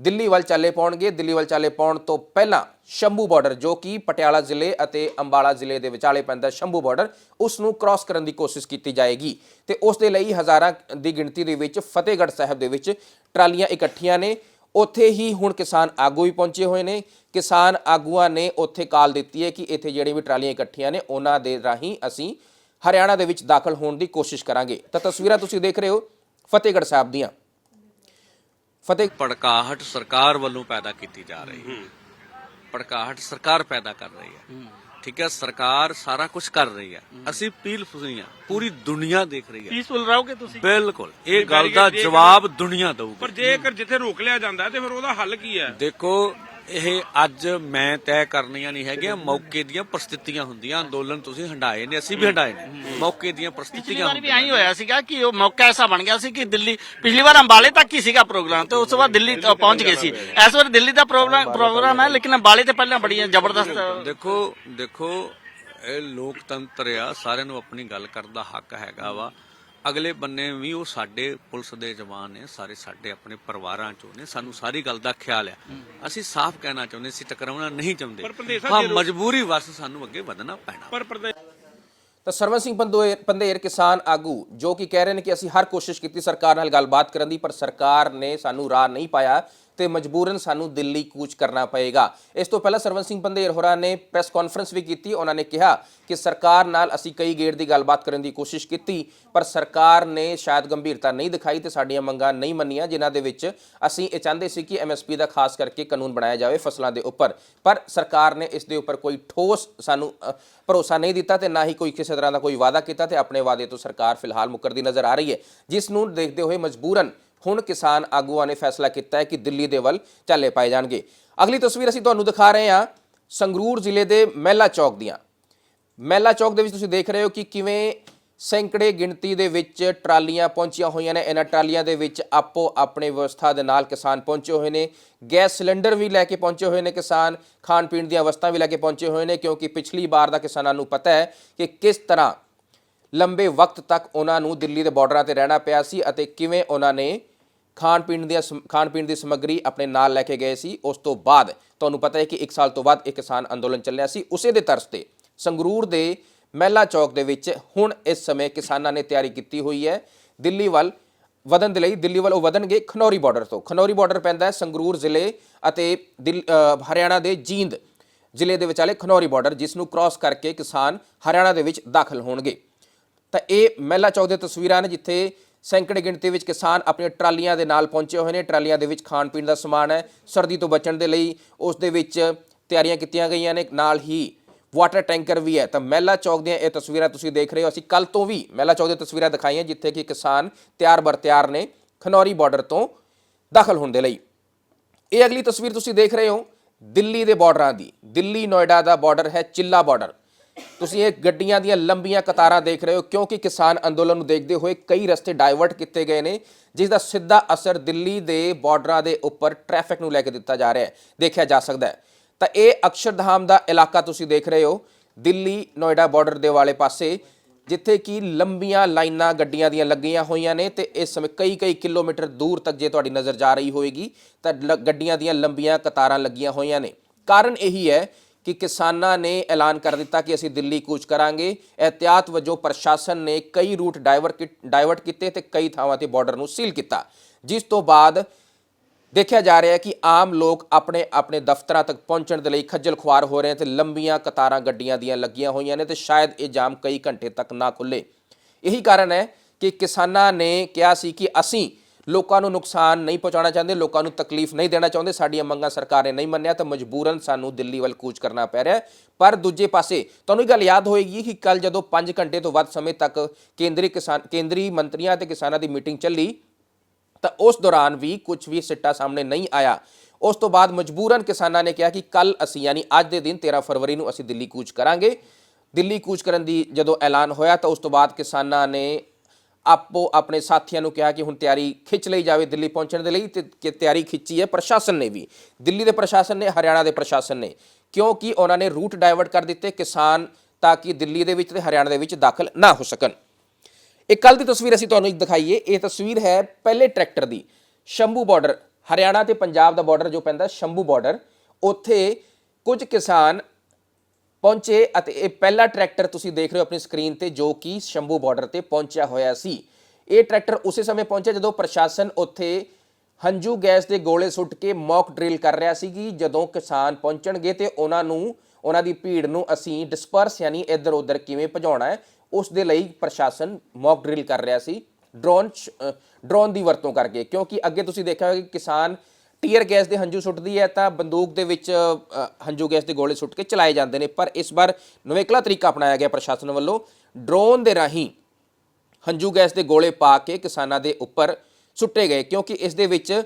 ਦਿੱਲੀ ਵੱਲ ਚੱਲੇ ਪਾਉਣਗੇ। ਦਿੱਲੀ ਵੱਲ ਚੱਲੇ ਪਾਉਣ ਤੋਂ ਪਹਿਲਾਂ ਸ਼ੰਭੂ ਬਾਰਡਰ, ਜੋ ਕਿ ਪਟਿਆਲਾ ਜ਼ਿਲ੍ਹੇ ਅਤੇ ਅੰਬਾਲਾ ਜ਼ਿਲ੍ਹੇ ਦੇ ਵਿਚਾਲੇ ਪੈਂਦਾ ਸ਼ੰਭੂ ਬਾਰਡਰ, ਉਸ ਨੂੰ ਕ੍ਰਾਸ ਕਰਨ ਦੀ ਕੋਸ਼ਿਸ਼ ਕੀਤੀ ਜਾਏਗੀ ਤੇ ਉਸ ਦੇ ਲਈ ਹਜ਼ਾਰਾਂ ਦੀ ਗਿਣਤੀ ਦੇ ਵਿੱਚ ਫਤਿਹਗੜ੍ਹ ਸਾਹਿਬ ਦੇ ਵਿੱਚ ਟਰਾਲੀਆਂ ਇਕੱਠੀਆਂ ਨੇ। ਉੱਥੇ ਹੀ ਹੁਣ ਕਿਸਾਨ ਆਗੂ ਵੀ ਪਹੁੰਚੇ ਹੋਏ ਨੇ। ਕਿਸਾਨ ਆਗੂਆਂ ਨੇ ਉੱਥੇ ਕਾਲ ਦਿੱਤੀ ਹੈ ਕਿ ਇੱਥੇ ਜਿਹੜੇ ਵੀ ਟਰਾਲੀਆਂ ਇਕੱਠੀਆਂ ਨੇ, ਉਹਨਾਂ ਦੇ ਰਾਹੀਂ ਅਸੀਂ ਹਰਿਆਣਾ ਦੇ ਵਿੱਚ ਦਾਖਲ ਹੋਣ ਦੀ ਕੋਸ਼ਿਸ਼ ਕਰਾਂਗੇ। ਤਾਂ ਤਸਵੀਰਾਂ ਤੁਸੀਂ ਦੇਖ ਰਹੇ ਹੋ ਫਤਿਹਗੜ੍ਹ ਸਾਹਿਬ ਦੀਆਂ। ਫਤਿਹ। ਭੜਕਾਹਟ ਸਰਕਾਰ ਵੱਲੋਂ ਪੈਦਾ ਕੀਤੀ ਜਾ ਰਹੀ ਹੈ। ਭੜਕਾਹਟ ਸਰਕਾਰ ਪੈਦਾ ਕਰ ਰਹੀ ਹੈ। ਠੀਕ ਹੈ ਸਰਕਾਰ ਸਾਰਾ ਕੁਝ ਕਰ ਰਹੀ ਹੈ। ਅਸੀਂ ਪੀਲ ਫੁਜ਼ੀਆਂ ਪੂਰੀ ਦੁਨੀਆ ਦੇਖ ਰਹੀ ਹੈ। ਪੀਸਫੁਲ ਰਹੋਗੇ ਤੁਸੀਂ? ਬਿਲਕੁਲ ਇਹ ਗੱਲ ਦਾ ਜਵਾਬ ਦੁਨੀਆ ਪਰ ਦਊਗੀ ਜੇਕਰ ਜਿੱਥੇ ਰੋਕ ਲਿਆ ਜਾਂਦਾ ਹੈ ਤੇ ਫਿਰ ਉਹਦਾ ਹੱਲ ਕੀ ਹੈ? ਦੇਖੋ ਇਹ ਅੱਜ ਮੈਂ ਤੈਅ ਕਰਨੀਆਂ ਨਹੀਂ ਹੈਗੀਆਂ ਮੌਕੇ ਦੀਆਂ ਪ੍ਰਸਥਿਤੀਆਂ ਹੁੰਦੀਆਂ। ਅੰਦੋਲਨ ਤੁਸੀਂ ਹੰਡਾਏ ਨੇ ਅਸੀਂ ਵੀ ਹੰਡਾਏ ਨੇ। ਮੌਕੇ ਦੀਆਂ ਪਿਛਲੀ ਪ੍ਰਸਥਿਤੀਆਂ ਵਾਰ ਵੀ ਐਂ ਹੋਇਆ ਸੀਗਾ ਕਿ ਉਹ ਮੌਕਾ ਐਸਾ ਬਣ ਗਿਆ ਸੀ ਕਿ ਦਿੱਲੀ ਪਿਛਲੀ ਵਾਰ ਅੰਬਾਲੇ ਤੱਕ ਹੀ ਸੀਗਾ ਪ੍ਰੋਗਰਾਮ ਤੇ ਉਸ ਤੋਂ ਬਾਅਦ ਦਿੱਲੀ ਪਹੁੰਚ ਗਏ ਸੀ। ਇਸ ਵਾਰ ਦਿੱਲੀ ਦਾ ਪ੍ਰੋਗਰਾਮ ਪ੍ਰੋਗਰਾਮ ਹੈ ਲੇਕਿਨ ਅੰਬਾਲੇ ਤੇ ਪਹਿਲਾਂ ਬੜੀਆਂ ਜ਼ਬਰਦਸਤ ਦੇਖੋ ਦੇਖੋ ਇਹ ਲੋਕਤੰਤਰ ਆ ਸਾਰਿਆਂ ਨੂੰ ਆਪਣੀ ਗੱਲ ਕਰਨ ਦਾ ਹੱਕ ਹੈਗਾ ਵਾ। ਅਗਲੇ ਬੰਨੇ ਵੀ ਉਹ ਸਾਡੇ ਪੁਲਿਸ ਦੇ ਜਵਾਨ ਨੇ ਸਾਰੇ ਸਾਡੇ ਆਪਣੇ ਪਰਿਵਾਰਾਂ ਚੋਂ ਨੇ ਸਾਨੂੰ ਸਾਰੀ ਗੱਲ ਦਾ ਖਿਆਲ ਆ। ਅਸੀਂ ਸਾਫ਼ ਕਹਿਣਾ ਚਾਹੁੰਦੇ ਸੀ ਟਕਰਾਉਣਾ ਨਹੀਂ ਚਾਹੁੰਦੇ। ਹਾਂ ਮਜਬੂਰੀ ਵਸ ਸਾਨੂੰ ਅੱਗੇ ਵਧਣਾ ਪੈਣਾ। ਤਾਂ ਸਰਵਨ ਸਿੰਘ ਪੰਦੋਏ- ਪੰਧੇਰ ਕਿਸਾਨ ਆਗੂ ਜੋ ਕਿ ਕਹਿ ਰਹੇ ਨੇ ਕਿ ਅਸੀਂ ਹਰ ਕੋਸ਼ਿਸ਼ ਕੀਤੀ ਸਰਕਾਰ ਨਾਲ ਗੱਲਬਾਤ ਕਰਨ ਦੀ ਪਰ ਸਰਕਾਰ ਨੇ ਸਾਨੂੰ ਰਾਹ ਨਹੀਂ ਪਾਇਆ। ਤੇ ਮਜਬੂਰਨ ਸਾਨੂੰ ਦਿੱਲੀ ਕੂਚ ਕਰਨਾ ਪਏਗਾ। ਇਸ ਤੋਂ ਪਹਿਲਾਂ ਸਰਵਨ ਸਿੰਘ ਪੰਧੇਰ ਹੋਰਾਂ ਨੇ ਪ੍ਰੈਸ ਕਾਨਫਰੰਸ ਵੀ ਕੀਤੀ। ਉਹਨਾਂ ਨੇ ਕਿਹਾ ਕਿ ਸਰਕਾਰ ਨਾਲ ਅਸੀਂ ਕਈ ਗੇੜ ਦੀ ਗੱਲਬਾਤ ਕਰਨ ਦੀ ਕੋਸ਼ਿਸ਼ ਕੀਤੀ, ਪਰ ਸਰਕਾਰ ਨੇ ਸ਼ਾਇਦ ਗੰਭੀਰਤਾ ਨਹੀਂ ਦਿਖਾਈ ਤੇ ਸਾਡੀਆਂ ਮੰਗਾਂ ਨਹੀਂ ਮੰਨੀਆਂ, ਜਿਨ੍ਹਾਂ ਦੇ ਵਿੱਚ ਅਸੀਂ ਇਹ ਚਾਹੁੰਦੇ ਸੀ ਕਿ ਐਮਐਸਪੀ ਦਾ ਖਾਸ ਕਰਕੇ ਕਾਨੂੰਨ ਬਣਾਇਆ ਜਾਵੇ ਫਸਲਾਂ ਦੇ ਉੱਪਰ। ਪਰ ਸਰਕਾਰ ਨੇ ਇਸ ਦੇ ਉੱਪਰ ਕੋਈ ਠੋਸ ਸਾਨੂੰ ਭਰੋਸਾ ਨਹੀਂ ਦਿੱਤਾ ਤੇ ਨਾ ਹੀ ਕੋਈ ਕਿਸੇ ਤਰ੍ਹਾਂ ਦਾ ਕੋਈ ਵਾਅਦਾ ਕੀਤਾ ਤੇ ਆਪਣੇ ਵਾਅਦੇ ਤੋਂ ਸਰਕਾਰ ਫਿਲਹਾਲ ਮੁਕਰਦੀ ਨਜ਼ਰ ਆ ਰਹੀ ਹੈ। ਜਿਸ ਨੂੰ ਦੇਖਦੇ ਹੋਏ ਮਜਬੂਰਨ ਹੁਣ ਕਿਸਾਨ ਆਗੂਆਂ ਨੇ ਫੈਸਲਾ ਕੀਤਾ ਹੈ ਕਿ ਦਿੱਲੀ ਦੇ ਵੱਲ ਚੱਲੇ ਪਾਏ ਜਾਣਗੇ। ਅਗਲੀ ਤਸਵੀਰ ਅਸੀਂ ਤੁਹਾਨੂੰ ਦਿਖਾ ਰਹੇ ਹਾਂ ਸੰਗਰੂਰ ਜ਼ਿਲ੍ਹੇ ਦੇ ਮਹਿਲਾ ਚੌਕ ਦੀਆਂ। ਮਹਿਲਾ ਚੌਕ ਦੇ ਵਿੱਚ ਤੁਸੀਂ ਦੇਖ ਰਹੇ ਹੋ ਕਿ ਕਿਵੇਂ ਸੈਂਕੜੇ ਗਿਣਤੀ ਦੇ ਵਿੱਚ ਟਰਾਲੀਆਂ ਪਹੁੰਚੀਆਂ ਹੋਈਆਂ ਨੇ। ਇਹਨਾਂ ਟਰਾਲੀਆਂ ਦੇ ਵਿੱਚ ਆਪੋ ਆਪਣੇ ਵਿਵਸਥਾ ਦੇ ਨਾਲ ਕਿਸਾਨ ਪਹੁੰਚੇ ਹੋਏ ਨੇ। ਗੈਸ ਸਿਲੰਡਰ ਵੀ ਲੈ ਕੇ ਪਹੁੰਚੇ ਹੋਏ ਨੇ ਕਿਸਾਨ। ਖਾਣ ਪੀਣ ਦੀਆਂ ਵਸਤਾਂ ਵੀ ਲੈ ਕੇ ਪਹੁੰਚੇ ਹੋਏ ਨੇ ਕਿਉਂਕਿ ਪਿਛਲੀ ਵਾਰ ਦਾ ਕਿਸਾਨਾਂ ਨੂੰ ਪਤਾ ਹੈ ਕਿ ਕਿਸ ਤਰ੍ਹਾਂ ਲੰਬੇ ਵਕਤ ਤੱਕ ਉਹਨਾਂ ਨੂੰ ਦਿੱਲੀ ਦੇ ਬਾਰਡਰਾਂ ਤੇ ਰਹਿਣਾ ਪਿਆ ਸੀ ਅਤੇ ਕਿਵੇਂ ਉਹਨਾਂ ਨੇ ਖਾਣ ਪੀਣ ਦੀਆਂ ਸਮ- ਖਾਣ ਪੀਣ ਦੀ ਸਮੱਗਰੀ ਆਪਣੇ ਨਾਲ ਲੈ ਕੇ ਗਏ ਸੀ, ਉਸ ਤੋਂ ਬਾਅਦ ਤੁਹਾਨੂੰ ਪਤਾ ਹੈ ਕਿ 1 ਸਾਲ ਤੋਂ ਬਾਅਦ ਇਹ ਕਿਸਾਨ ਅੰਦੋਲਨ ਚੱਲਿਆ ਸੀ। ਉਸੇ ਦੇ ਤਰਸ ਤੇ ਸੰਗਰੂਰ ਦੇ ਮਹਿਲਾ ਚੌਕ ਦੇ ਵਿੱਚ ਹੁਣ ਇਸ ਸਮੇਂ ਕਿਸਾਨਾਂ ਨੇ ਤਿਆਰੀ ਕੀਤੀ ਹੋਈ ਹੈ। ਦਿੱਲੀ ਵੱਲ ਵਧਣ ਦੇ ਲਈ, ਦਿੱਲੀ ਵੱਲ ਉਹ ਵਧਣਗੇ ਖਨੌਰੀ ਬਾਰਡਰ ਤੋਂ। ਖਨੌਰੀ ਬਾਰਡਰ ਪੈਂਦਾ ਹੈ ਸੰਗਰੂਰ ਜ਼ਿਲ੍ਹੇ ਅਤੇ ਦਿੱਲ- ਹਰਿਆਣਾ ਦੇ ਜੀਂਦ ਜ਼ਿਲ੍ਹੇ ਦੇ ਵਿਚਾਲੇ ਖਨੌਰੀ ਬਾਰਡਰ, ਜਿਸ ਨੂੰ ਕ੍ਰਾਸ ਕਰਕੇ ਕਿਸਾਨ ਹਰਿਆਣਾ ਦੇ ਵਿੱਚ ਦਾਖਲ ਹੋਣਗੇ। ਤਾਂ ਇਹ ਮਹਿਲਾ ਚੌਕ ਦੀਆਂ ਤਸਵੀਰਾਂ ਨੇ ਜਿੱਥੇ ਸੈਂਕੜੇ ਗਿਣਤੀ ਵਿੱਚ ਕਿਸਾਨ ਆਪਣੀਆਂ ਟਰਾਲੀਆਂ ਦੇ ਨਾਲ ਪਹੁੰਚੇ ਹੋਏ ਨੇ। ਟਰਾਲੀਆਂ ਦੇ ਵਿੱਚ ਖਾਣ ਪੀਣ ਦਾ ਸਮਾਨ ਹੈ। ਸਰਦੀ ਤੋਂ ਬਚਣ ਦੇ ਲਈ ਉਸ ਦੇ ਵਿੱਚ ਤਿਆਰੀਆਂ ਕੀਤੀਆਂ ਗਈਆਂ ਨੇ। ਨਾਲ ਹੀ ਵਾਟਰ ਟੈਂਕਰ ਵੀ ਹੈ। ਤਾਂ ਮਹਿਲਾ ਚੌਕ ਦੀਆਂ ਇਹ ਤਸਵੀਰਾਂ ਤੁਸੀਂ ਦੇਖ ਰਹੇ ਹੋ। ਅਸੀਂ ਕੱਲ ਤੋਂ ਵੀ ਮਹਿਲਾ ਚੌਕ ਦੀਆਂ ਤਸਵੀਰਾਂ ਦਿਖਾਈਆਂ ਜਿੱਥੇ ਕਿ ਕਿਸਾਨ ਤਿਆਰ ਬਰ ਤਿਆਰ ਨੇ ਖਨੌਰੀ ਬਾਰਡਰ ਤੋਂ ਦਾਖਲ ਹੋਣ ਦੇ ਲਈ। ਇਹ ਅਗਲੀ ਤਸਵੀਰ ਤੁਸੀਂ ਦੇਖ ਰਹੇ ਹੋ। ਦਿੱਲੀ ਦੇ ਬਾਰਡਰਾਂ ਦੀ। ਦਿੱਲੀ ਨੋਇਡਾ ਦਾ ਬਾਰਡਰ ਹੈ, ਚਿੱਲਾ ਬਾਰਡਰ। ਤੁਸੀਂ ਇਹ ਗੱਡੀਆਂ ਦੀਆਂ ਲੰਬੀਆਂ ਕਤਾਰਾਂ ਦੇਖ ਰਹੇ ਹੋ, ਕਿਉਂਕਿ ਕਿਸਾਨ ਅੰਦੋਲਨ ਨੂੰ ਦੇਖਦੇ ਹੋਏ ਕਈ ਰਸਤੇ ਡਾਇਵਰਟ ਕੀਤੇ ਗਏ ਨੇ, ਜਿਸ ਦਾ ਸਿੱਧਾ ਅਸਰ ਦਿੱਲੀ ਦੇ ਬਾਰਡਰਾਂ ਦੇ ਉੱਪਰ ਟ੍ਰੈਫਿਕ ਨੂੰ ਲੈ ਕੇ ਦਿੱਤਾ ਜਾ ਰਿਹਾ ਹੈ, ਦੇਖਿਆ ਜਾ ਸਕਦਾ ਹੈ। ਤਾਂ ਇਹ ਅਕਸ਼ਰਧਾਮ ਦਾ ਇਲਾਕਾ ਤੁਸੀਂ ਦੇਖ ਰਹੇ ਹੋ, ਦਿੱਲੀ ਨੋਇਡਾ ਬਾਰਡਰ ਦੇ ਵਾਲੇ ਪਾਸੇ, ਜਿੱਥੇ ਕਿ ਲੰਬੀਆਂ ਲਾਈਨਾਂ ਗੱਡੀਆਂ ਦੀਆਂ ਲੱਗੀਆਂ ਹੋਈਆਂ ਨੇ ਤੇ ਇਸ ਸਮੇਂ ਕਈ ਕਈ ਕਿਲੋਮੀਟਰ ਦੂਰ ਤੱਕ ਜੇ ਤੁਹਾਡੀ ਨਜ਼ਰ ਜਾ ਰਹੀ ਹੋਏਗੀ, ਤਾਂ ਲ- ਗੱਡੀਆਂ ਦੀਆਂ ਲੰਬੀਆਂ ਕਤਾਰਾਂ ਲੱਗੀਆਂ ਹੋਈਆਂ ਨੇ। ਕਾਰਨ ਇਹੀ ਹੈ ਕਿ ਕਿਸਾਨਾਂ ਨੇ ਐਲਾਨ ਕਰ ਦਿੱਤਾ ਕਿ ਅਸੀਂ ਦਿੱਲੀ ਕੂਚ ਕਰਾਂਗੇ। ਇhtiyat ਵਜੋਂ ਪ੍ਰਸ਼ਾਸਨ ਨੇ ਕਈ ਰੂਟ ਡਾਇਵਰਟ ਡਾਇਵਰਟ ਕੀਤੇ ਤੇ ਕਈ ਥਾਵਾਂ ਤੇ ਬਾਰਡਰ ਨੂੰ ਸੀਲ ਕੀਤਾ। ਜਿਸ ਤੋਂ ਬਾਅਦ ਦੇਖਿਆ ਜਾ ਰਿਹਾ ਹੈ ਕਿ ਆਮ ਲੋਕ ਆਪਣੇ ਆਪਣੇ ਦਫ਼ਤਰਾਂ ਤੱਕ ਪਹੁੰਚਣ ਦੇ ਲਈ ਖੱਜਲ ਖੁਆਰ ਹੋ ਰਹੇ ਹਨ ਤੇ ਲੰਬੀਆਂ ਕਤਾਰਾਂ ਗੱਡੀਆਂ ਦੀਆਂ ਲੱਗੀਆਂ ਹੋਈਆਂ ਨੇ ਤੇ ਸ਼ਾਇਦ ਇਹ ਜਾਮ ਕਈ ਘੰਟੇ ਤੱਕ ਨਾ ਖੁੱਲੇ। ਇਹੀ ਕਾਰਨ ਹੈ ਕਿ ਕਿਸਾਨਾਂ ਨੇ ਕਿਹਾ ਸੀ ਕਿ ਅਸੀਂ ਲੋਕਾਂ ਨੂੰ ਨੁਕਸਾਨ ਨਹੀਂ ਪਹੁੰਚਾਉਣਾ ਚਾਹੁੰਦੇ, ਲੋਕਾਂ ਨੂੰ ਤਕਲੀਫ ਨਹੀਂ ਦੇਣਾ ਚਾਹੁੰਦੇ, ਸਾਡੀਆਂ ਮੰਗਾਂ ਸਰਕਾਰ ਨੇ ਨਹੀਂ ਮੰਨਿਆ, ਤਾਂ ਮਜਬੂਰਨ ਸਾਨੂੰ ਦਿੱਲੀ ਵੱਲ ਕੂਚ ਕਰਨਾ ਪੈ ਰਿਹਾ ਪਰ ਦੂਜੇ ਪਾਸੇ, ਤੁਹਾਨੂੰ ਇਹ ਗੱਲ ਯਾਦ ਹੋਏਗੀ ਕਿ ਕੱਲ ਜਦੋਂ 5 ਘੰਟੇ ਤੋਂ ਵੱਧ ਸਮੇਂ ਤੱਕ ਕੇਂਦਰੀ ਕਿਸਾਨ, ਕੇਂਦਰੀ ਮੰਤਰੀਆਂ ਤੇ ਕਿਸਾਨਾਂ ਦੀ ਮੀਟਿੰਗ ਚੱਲੀ, ਤਾਂ ਉਸ ਦੌਰਾਨ ਵੀ ਕੁਝ ਵੀ ਸਿੱਟਾ ਸਾਹਮਣੇ ਨਹੀਂ ਆਇਆ। ਉਸ ਤੋਂ ਬਾਅਦ ਮਜਬੂਰਨ ਕਿਸਾਨਾਂ ਨੇ ਕਿਹਾ ਕਿ ਕੱਲ ਅਸੀਂ ਯਾਨੀ ਅੱਜ ਦੇ ਦਿਨ 13 ਫਰਵਰੀ ਨੂੰ ਅਸੀਂ ਦਿੱਲੀ ਕੂਚ ਕਰਾਂਗੇ। ਦਿੱਲੀ ਕੂਚ ਕਰਨ ਦੀ ਜਦੋਂ ਐਲਾਨ ਹੋਇਆ, ਤਾਂ ਉਸ ਤੋਂ ਬਾਅਦ ਕਿਸਾਨਾਂ ਨੇ ਆਪੋ ਆਪਣੇ ਸਾਥੀਆਂ ਨੂੰ ਕਿਹਾ ਕਿ ਹੁਣ ਤਿਆਰੀ ਖਿੱਚ ਲਈ ਜਾਵੇ ਦਿੱਲੀ ਪਹੁੰਚਣ ਦੇ ਲਈ ਤੇ ਕਿ ਤਿਆਰੀ ਖਿੱਚੀ ਹੈ ਪ੍ਰਸ਼ਾਸਨ ਨੇ ਵੀ। ਦਿੱਲੀ ਦੇ ਪ੍ਰਸ਼ਾਸਨ ਨੇ, ਹਰਿਆਣਾ ਦੇ ਪ੍ਰਸ਼ਾਸਨ ਨੇ। ਕਿਉਂਕਿ ਉਹਨਾਂ ਨੇ ਰੂਟ ਡਾਇਵਰਟ ਕਰ ਦਿੱਤੇ ਕਿਸਾਨ ਤਾਂ ਕਿ ਦਿੱਲੀ ਦੇ ਵਿੱਚ ਤੇ ਹਰਿਆਣਾ ਦੇ ਵਿੱਚ ਦਾਖਲ ਨਾ ਹੋ ਸਕਣ। ਇਹ ਕੱਲ ਦੀ ਤਸਵੀਰ ਅਸੀਂ ਤੁਹਾਨੂੰ ਦਿਖਾਈਏ। ਇਹ ਤਸਵੀਰ ਹੈ ਪਹਿਲੇ ਟਰੈਕਟਰ ਦੀ। ਸ਼ੰਭੂ ਬਾਰਡਰ, ਹਰਿਆਣਾ ਤੇ ਪੰਜਾਬ ਦਾ ਬਾਰਡਰ ਜੋ ਪੈਂਦਾ ਸ਼ੰਭੂ ਬਾਰਡਰ, ਉੱਥੇ ਕੁਝ ਕਿਸਾਨ ਪਹੁੰਚੇ ਅਤੇ ਇਹ ਪਹਿਲਾ ਟਰੈਕਟਰ ਤੁਸੀਂ ਦੇਖ ਰਹੇ ਹੋ ਆਪਣੀ ਸਕਰੀਨ ਤੇ, ਜੋ ਕਿ ਸ਼ੰਭੂ ਬਾਰਡਰ ਤੇ ਪਹੁੰਚਿਆ ਹੋਇਆ ਸੀ। ਇਹ ਟਰੈਕਟਰ ਉਸੇ ਸਮੇਂ ਪਹੁੰਚਿਆ ਜਦੋਂ ਪ੍ਰਸ਼ਾਸਨ ਉੱਥੇ ਹੰਝੂ ਗੈਸ ਦੇ ਗੋਲੇ ਸੁੱਟ ਕੇ ਮੌਕ ਡਰਿਲ ਕਰ ਰਿਹਾ ਸੀ ਕਿ ਜਦੋਂ ਕਿਸਾਨ ਪਹੁੰਚਣਗੇ ਤੇ ਉਹਨਾਂ ਨੂੰ, ਉਹਨਾਂ ਦੀ ਭੀੜ ਨੂੰ ਅਸੀਂ ਡਿਸਪਰਸ ਯਾਨੀ ਇੱਧਰ ਉੱਧਰ ਕਿਵੇਂ ਭਜਾਉਣਾ ਹੈ, ਉਸ ਦੇ ਲਈ ਪ੍ਰਸ਼ਾਸਨ ਮੌਕ ਡਰਿਲ ਕਰ ਰਿਹਾ ਸੀ। ਡਰੋਨ ਡਰੋਨ ਦੀ ਵਰਤੋਂ ਕਰਕੇ, ਕਿਉਂਕਿ ਅੱਗੇ ਤੁਸੀਂ ਦੇਖਿਆ ਹੋਵੇਗਾ ਕਿ ਕਿਸਾਨ ਟੀਅਰ ਗੈਸ ਦੇ ਹੰਝੂ ਸੁੱਟਦੀ ਹੈ ਤਾਂ ਬੰਦੂਕ ਦੇ ਵਿੱਚ ਹੰਝੂ ਗੈਸ ਦੇ ਗੋਲੇ ਸੁੱਟ ਕੇ ਚਲਾਏ ਜਾਂਦੇ ਨੇ। ਪਰ ਇਸ ਵਾਰ ਨਵੇਕਲਾ ਤਰੀਕਾ ਅਪਣਾਇਆ ਗਿਆ ਪ੍ਰਸ਼ਾਸਨ ਵੱਲੋਂ। ਡਰੋਨ ਦੇ ਰਾਹੀਂ ਹੰਝੂ ਗੈਸ ਦੇ ਗੋਲੇ ਪਾ ਕੇ ਕਿਸਾਨਾਂ ਦੇ ਉੱਪਰ ਸੁੱਟੇ ਗਏ, ਕਿਉਂਕਿ ਇਸ ਦੇ ਵਿੱਚ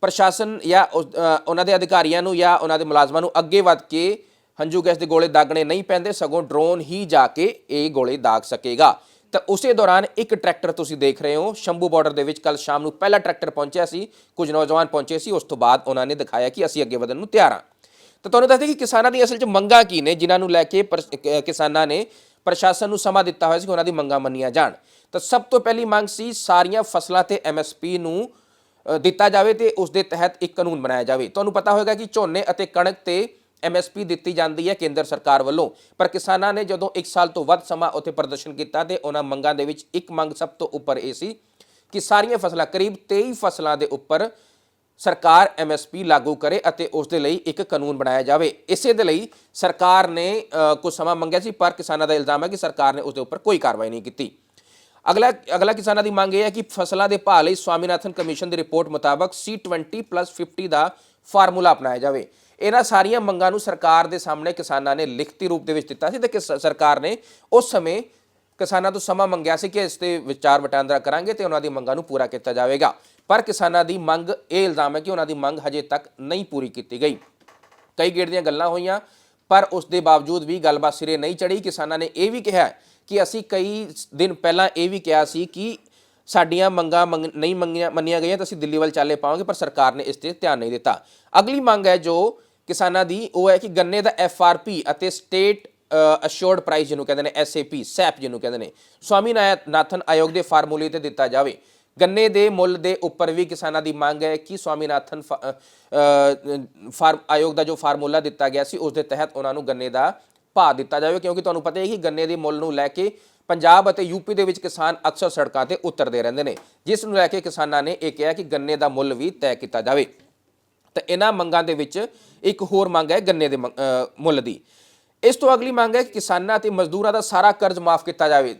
ਪ੍ਰਸ਼ਾਸਨ ਜਾਂ ਉਸ- ਉਹਨਾਂ ਦੇ ਅਧਿਕਾਰੀਆਂ ਨੂੰ ਜਾਂ ਉਹਨਾਂ ਦੇ ਮੁਲਾਜ਼ਮਾਂ ਨੂੰ ਅੱਗੇ ਵੱਧ ਕੇ ਹੰਝੂ ਗੈਸ ਦੇ ਗੋਲੇ ਦਾਗਣੇ ਨਹੀਂ ਪੈਂਦੇ। ਸਗੋਂ ਡਰੋਨ ਹੀ ਜਾ ਕੇ ਇਹ ਗੋਲੇ ਦਾਗ ਸਕੇਗਾ। ਤਾਂ ਉਸੇ ਦੌਰਾਨ ਇੱਕ ਟਰੈਕਟਰ ਤੁਸੀਂ ਦੇਖ ਰਹੇ ਹੋ, ਸ਼ੰਭੂ ਬਾਰਡਰ ਦੇ ਵਿੱਚ ਕੱਲ ਸ਼ਾਮ ਨੂੰ ਪਹਿਲਾ ਟਰੈਕਟਰ ਪਹੁੰਚਿਆ ਸੀ, ਕੁਝ ਨੌਜਵਾਨ ਪਹੁੰਚੇ ਸੀ, ਉਸ ਤੋਂ ਬਾਅਦ ਉਹਨਾਂ ਨੇ ਦਿਖਾਇਆ ਕਿ ਅਸੀਂ ਅੱਗੇ ਵਧਣ ਨੂੰ ਤਿਆਰ ਹਾਂ। ਤਾਂ ਤੁਹਾਨੂੰ ਦੱਸਦੇ ਕਿ ਕਿਸਾਨਾਂ ਦੀ ਅਸਲ 'ਚ ਮੰਗਾਂ ਕੀ ਨੇ, ਜਿਨ੍ਹਾਂ ਨੂੰ ਲੈ ਕੇ ਪਰ- ਕਿਸਾਨਾਂ ਨੇ ਪ੍ਰਸ਼ਾਸਨ ਨੂੰ ਸਮਾਂ ਦਿੱਤਾ ਹੋਇਆ ਸੀ ਕਿ ਉਹਨਾਂ ਦੀ ਮੰਗਾਂ ਮੰਨੀਆਂ ਜਾਣ। ਤਾਂ ਸਭ ਤੋਂ ਪਹਿਲੀ ਮੰਗ ਸੀ ਸਾਰੀਆਂ ਫਸਲਾਂ ਤੇ ਐਮਐਸਪੀ ਨੂੰ ਦਿੱਤਾ ਜਾਵੇ ਤੇ ਉਸ ਦੇ ਤਹਿਤ ਇੱਕ ਕਾਨੂੰਨ ਬਣਾਇਆ ਜਾਵੇ। ਤੁਹਾਨੂੰ ਪਤਾ ਹੋਵੇਗਾ ਕਿ ਝੋਨੇ ਅਤੇ ਕਣਕ ਤੇ ਐਮਐਸਪੀ ਦਿੱਤੀ ਜਾਂਦੀ ਹੈ ਕੇਂਦਰ ਸਰਕਾਰ ਵੱਲੋਂ। ਪਰ ਕਿਸਾਨਾਂ ਨੇ ਜਦੋਂ 1 ਸਾਲ ਤੋਂ ਵੱਧ ਸਮਾਂ ਉੱਥੇ ਪ੍ਰਦਰਸ਼ਨ ਕੀਤਾ ਤੇ ਉਹਨਾਂ ਮੰਗਾਂ ਦੇ ਵਿੱਚ ਇੱਕ ਮੰਗ ਸਭ ਤੋਂ ਉੱਪਰ ਇਹ ਸੀ ਕਿ ਸਾਰੀਆਂ ਫਸਲਾਂ ਕਰੀਬ 23 ਫਸਲਾਂ ਦੇ ਉੱਪਰ ਸਰਕਾਰ ਐਮਐਸਪੀ ਲਾਗੂ ਕਰੇ ਅਤੇ ਉਸ ਦੇ ਲਈ ਇੱਕ ਕਾਨੂੰਨ ਬਣਾਇਆ ਜਾਵੇ। ਇਸੇ ਦੇ ਲਈ ਸਰਕਾਰ ਨੇ ਅ, ਕੁਝ ਸਮਾਂ ਮੰਗਿਆ ਸੀ ਪਰ ਕਿਸਾਨਾਂ ਦਾ ਇਲਜ਼ਾਮ ਹੈ ਕਿ ਸਰਕਾਰ ਨੇ ਉਸ ਦੇ ਉੱਪਰ ਕੋਈ ਕਾਰਵਾਈ ਨਹੀਂ ਕੀਤੀ। ਅਗਲਾ ਅਗਲਾ ਕਿਸਾਨਾਂ ਦੀ ਮੰਗ ਇਹ ਹੈ ਕਿ ਫਸਲਾਂ ਦੇ ਭਾਅ ਲਈ ਸਵਾਮੀਨਾਥਨ ਕਮਿਸ਼ਨ ਦੀ ਰਿਪੋਰਟ ਮੁਤਾਬਕ C20 50 ਦਾ ਫਾਰਮੂਲਾ ਅਪਣਾਇਆ ਜਾਵੇ। ਇਹਨਾਂ ਸਾਰੀਆਂ ਮੰਗਾਂ ਨੂੰ ਸਰਕਾਰ ਦੇ ਸਾਹਮਣੇ ਕਿਸਾਨਾਂ ਨੇ ਲਿਖਤੀ ਰੂਪ ਦੇ ਵਿੱਚ ਦਿੱਤਾ ਸੀ ਤੇ ਕਿਸ- ਸਰਕਾਰ ਨੇ ਉਸ ਸਮੇਂ ਕਿਸਾਨਾਂ ਤੋਂ ਸਮਾਂ ਮੰਗਿਆ ਸੀ ਕਿ ਇਸ ਤੇ ਵਿਚਾਰ ਵਟਾਂਦਰਾ ਕਰਾਂਗੇ ਤੇ ਉਹਨਾਂ ਦੀ ਮੰਗਾਂ ਨੂੰ ਪੂਰਾ ਕੀਤਾ ਜਾਵੇਗਾ। ਪਰ ਕਿਸਾਨਾਂ ਦੀ ਮੰਗ, ਇਹ ਇਲਜ਼ਾਮ ਹੈ ਕਿ ਉਹਨਾਂ ਦੀ ਮੰਗ ਹਜੇ ਤੱਕ ਨਹੀਂ ਪੂਰੀ ਕੀਤੀ ਗਈ। ਕਈ ਗੇੜ ਦੀਆਂ ਗੱਲਾਂ ਹੋਈਆਂ, ਪਰ ਉਸ ਦੇ ਬਾਵਜੂਦ ਵੀ ਗੱਲਬਾਤ ਸਿਰੇ ਨਹੀਂ ਚੜੀ ਕਿਸਾਨਾਂ ਨੇ ਇਹ ਵੀ ਕਿਹਾ ਕਿ ਅਸੀਂ ਕਈ ਦਿਨ ਪਹਿਲਾਂ ਇਹ ਵੀ ਕਿਹਾ ਸੀ ਕਿ ਸਾਡੀਆਂ ਮੰਗਾਂ ਮੰਗ- ਨਹੀਂ ਮੰਗੀਆਂ, ਮੰਨੀਆਂ ਗਈਆਂ ਤਾਂ ਅਸੀਂ ਦਿੱਲੀ ਵੱਲ ਚਾਲੇ ਪਾਵਾਂਗੇ, ਪਰ ਸਰਕਾਰ ਨੇ ਇਸ ਤੇ ਧਿਆਨ ਨਹੀਂ ਦਿੱਤਾ। ਅਗਲੀ ਮੰਗ ਹੈ ਜੋ ਕਿਸਾਨਾਂ ਦੀ ਉਹ ਹੈ ਕਿ ਗੰਨੇ ਦਾ ਐਫ ਆਰ ਪੀ ਅਤੇ ਸਟੇਟ ਅਸ਼ੋਰਡ ਪ੍ਰਾਈਸ ਜਿਹਨੂੰ ਕਹਿੰਦੇ ਨੇ ਐਸਏਪੀ ਸੈਪ ਜਿਹਨੂੰ ਕਹਿੰਦੇ ਨੇ। ਸਵਾਮੀ ਨਾਥਨ ਆਯੋਗ ਦੇ ਫਾਰਮੂਲੇ ਤੇ ਦਿੱਤਾ ਜਾਵੇ। ਗੰਨੇ ਦੇ ਮੁੱਲ ਦੇ ਉੱਪਰ ਵੀ ਕਿਸਾਨਾਂ ਦੀ ਮੰਗ ਹੈ ਕਿ ਸਵਾਮੀਨਾਥਨ ਫਾ- ਫਾਰਮ ਆਯੋਗ ਦਾ ਜੋ ਫਾਰਮੂਲਾ ਦਿੱਤਾ ਗਿਆ ਸੀ, ਉਸ ਦੇ ਤਹਿਤ ਉਹਨਾਂ ਨੂੰ ਗੰਨੇ ਦਾ ਭਾਅ ਦਿੱਤਾ ਜਾਵੇ, ਕਿਉਂਕਿ ਤੁਹਾਨੂੰ ਪਤਾ ਹੈ ਕਿ ਗੰਨੇ ਦੇ ਮੁੱਲ ਨੂੰ ਲੈ ਕੇ ਪੰਜਾਬ ਅਤੇ ਯੂਪੀ ਦੇ ਵਿੱਚ ਕਿਸਾਨ ਅਕਸਰ ਸੜਕਾਂ ਤੇ ਉਤਰਦੇ ਰਹਿੰਦੇ ਨੇ। ਜਿਸ ਨੂੰ ਲੈ ਕੇ ਕਿਸਾਨਾਂ ਨੇ ਇਹ ਕਿਹਾ ਕਿ ਗੰਨੇ ਦਾ ਮੁੱਲ ਵੀ ਤੈਅ ਕੀਤਾ ਜਾਵੇ। ਤਾਂ ਇਹਨਾਂ ਮੰਗਾਂ ਦੇ ਵਿੱਚ ਇੱਕ ਹੋਰ ਮੰਗ ਹੈ ਗੰਨੇ ਦੇ ਮੰਗ- ਮੁੱਲ ਦੀ। ਇਸ ਤੋਂ ਅਗਲੀ ਮੰਗ ਹੈ ਕਿ ਕਿਸਾਨਾਂ ਤੇ ਮਜ਼ਦੂਰਾਂ ਦਾ ਸਾਰਾ ਕਰਜ਼ ਮਾਫ ਕੀਤਾ ਜਾਵੇ।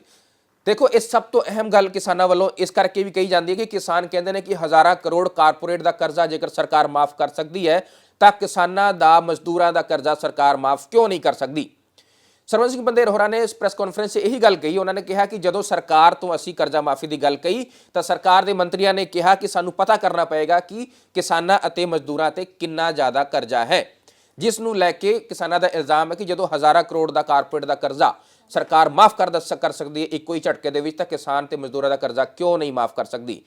ਦੇਖੋ ਇਸ ਸਭ ਤੋਂ ਅਹਿਮ ਗੱਲ ਕਿਸਾਨਾਂ ਵੱਲੋਂ ਇਸ ਕਰਕੇ ਵੀ ਕਹੀ ਜਾਂਦੀ ਹੈ ਕਿ ਕਿਸਾਨ ਕਹਿੰਦੇ ਨੇ ਕਿ ਹਜ਼ਾਰਾਂ ਕਰੋੜ ਕਾਰਪੋਰੇਟ ਦਾ ਕਰਜ਼ਾ ਜੇਕਰ ਸਰਕਾਰ ਮਾਫ ਕਰ ਸਕਦੀ ਹੈ, ਤਾਂ ਕਿਸਾਨਾਂ ਦਾ, ਮਜ਼ਦੂਰਾਂ ਦਾ ਕਰਜ਼ਾ ਸਰਕਾਰ ਮਾਫ ਕਿਉਂ ਨਹੀਂ ਕਰ ਸਕਦੀ? ਸਰਵਨ ਸਿੰਘ ਬੰਦੇਰ ਹੋਰਾਂ ਨੇ ਇਸ ਪ੍ਰੈਸ ਕਾਨਫਰੰਸ 'ਚ ਇਹੀ ਗੱਲ ਕਹੀ। ਉਹਨਾਂ ਨੇ ਕਿਹਾ ਕਿ ਜਦੋਂ ਸਰਕਾਰ ਤੋਂ ਅਸੀਂ ਕਰਜ਼ਾ ਮਾਫੀ ਦੀ ਗੱਲ ਕਹੀ, ਤਾਂ ਸਰਕਾਰ ਦੇ ਮੰਤਰੀਆਂ ਨੇ ਕਿਹਾ ਕਿ ਸਾਨੂੰ ਪਤਾ ਕਰਨਾ ਪਏਗਾ ਕਿ ਕਿਸਾਨਾਂ ਅਤੇ ਮਜ਼ਦੂਰਾਂ ਤੇ ਕਿੰਨਾ ਜ਼ਿਆਦਾ ਕਰਜ਼ਾ ਹੈ। ਜਿਸ ਨੂੰ ਲੈ ਕੇ ਕਿਸਾਨਾਂ ਦਾ ਇਲਜ਼ਾਮ ਹੈ ਕਿ ਜਦੋਂ ਹਜ਼ਾਰਾਂ ਕਰੋੜ ਦਾ ਕਾਰਪੋਰੇਟ ਦਾ ਕਰਜ਼ਾ ਸਰਕਾਰ ਮਾਫ ਕਰ ਦੱਸ ਕਰ ਸਕਦੀ ਹੈ, ਇੱਕੋ ਹੀ ਝਟਕੇ ਦੇ ਵਿੱਚ ਤਾਂ ਕਿਸਾਨ ਤੇ ਮਜ਼ਦੂਰਾਂ ਦਾ ਕਰਜ਼ਾ ਕਿਉਂ ਨਹੀਂ ਮਾਫ ਕਰ ਸਕਦੀ?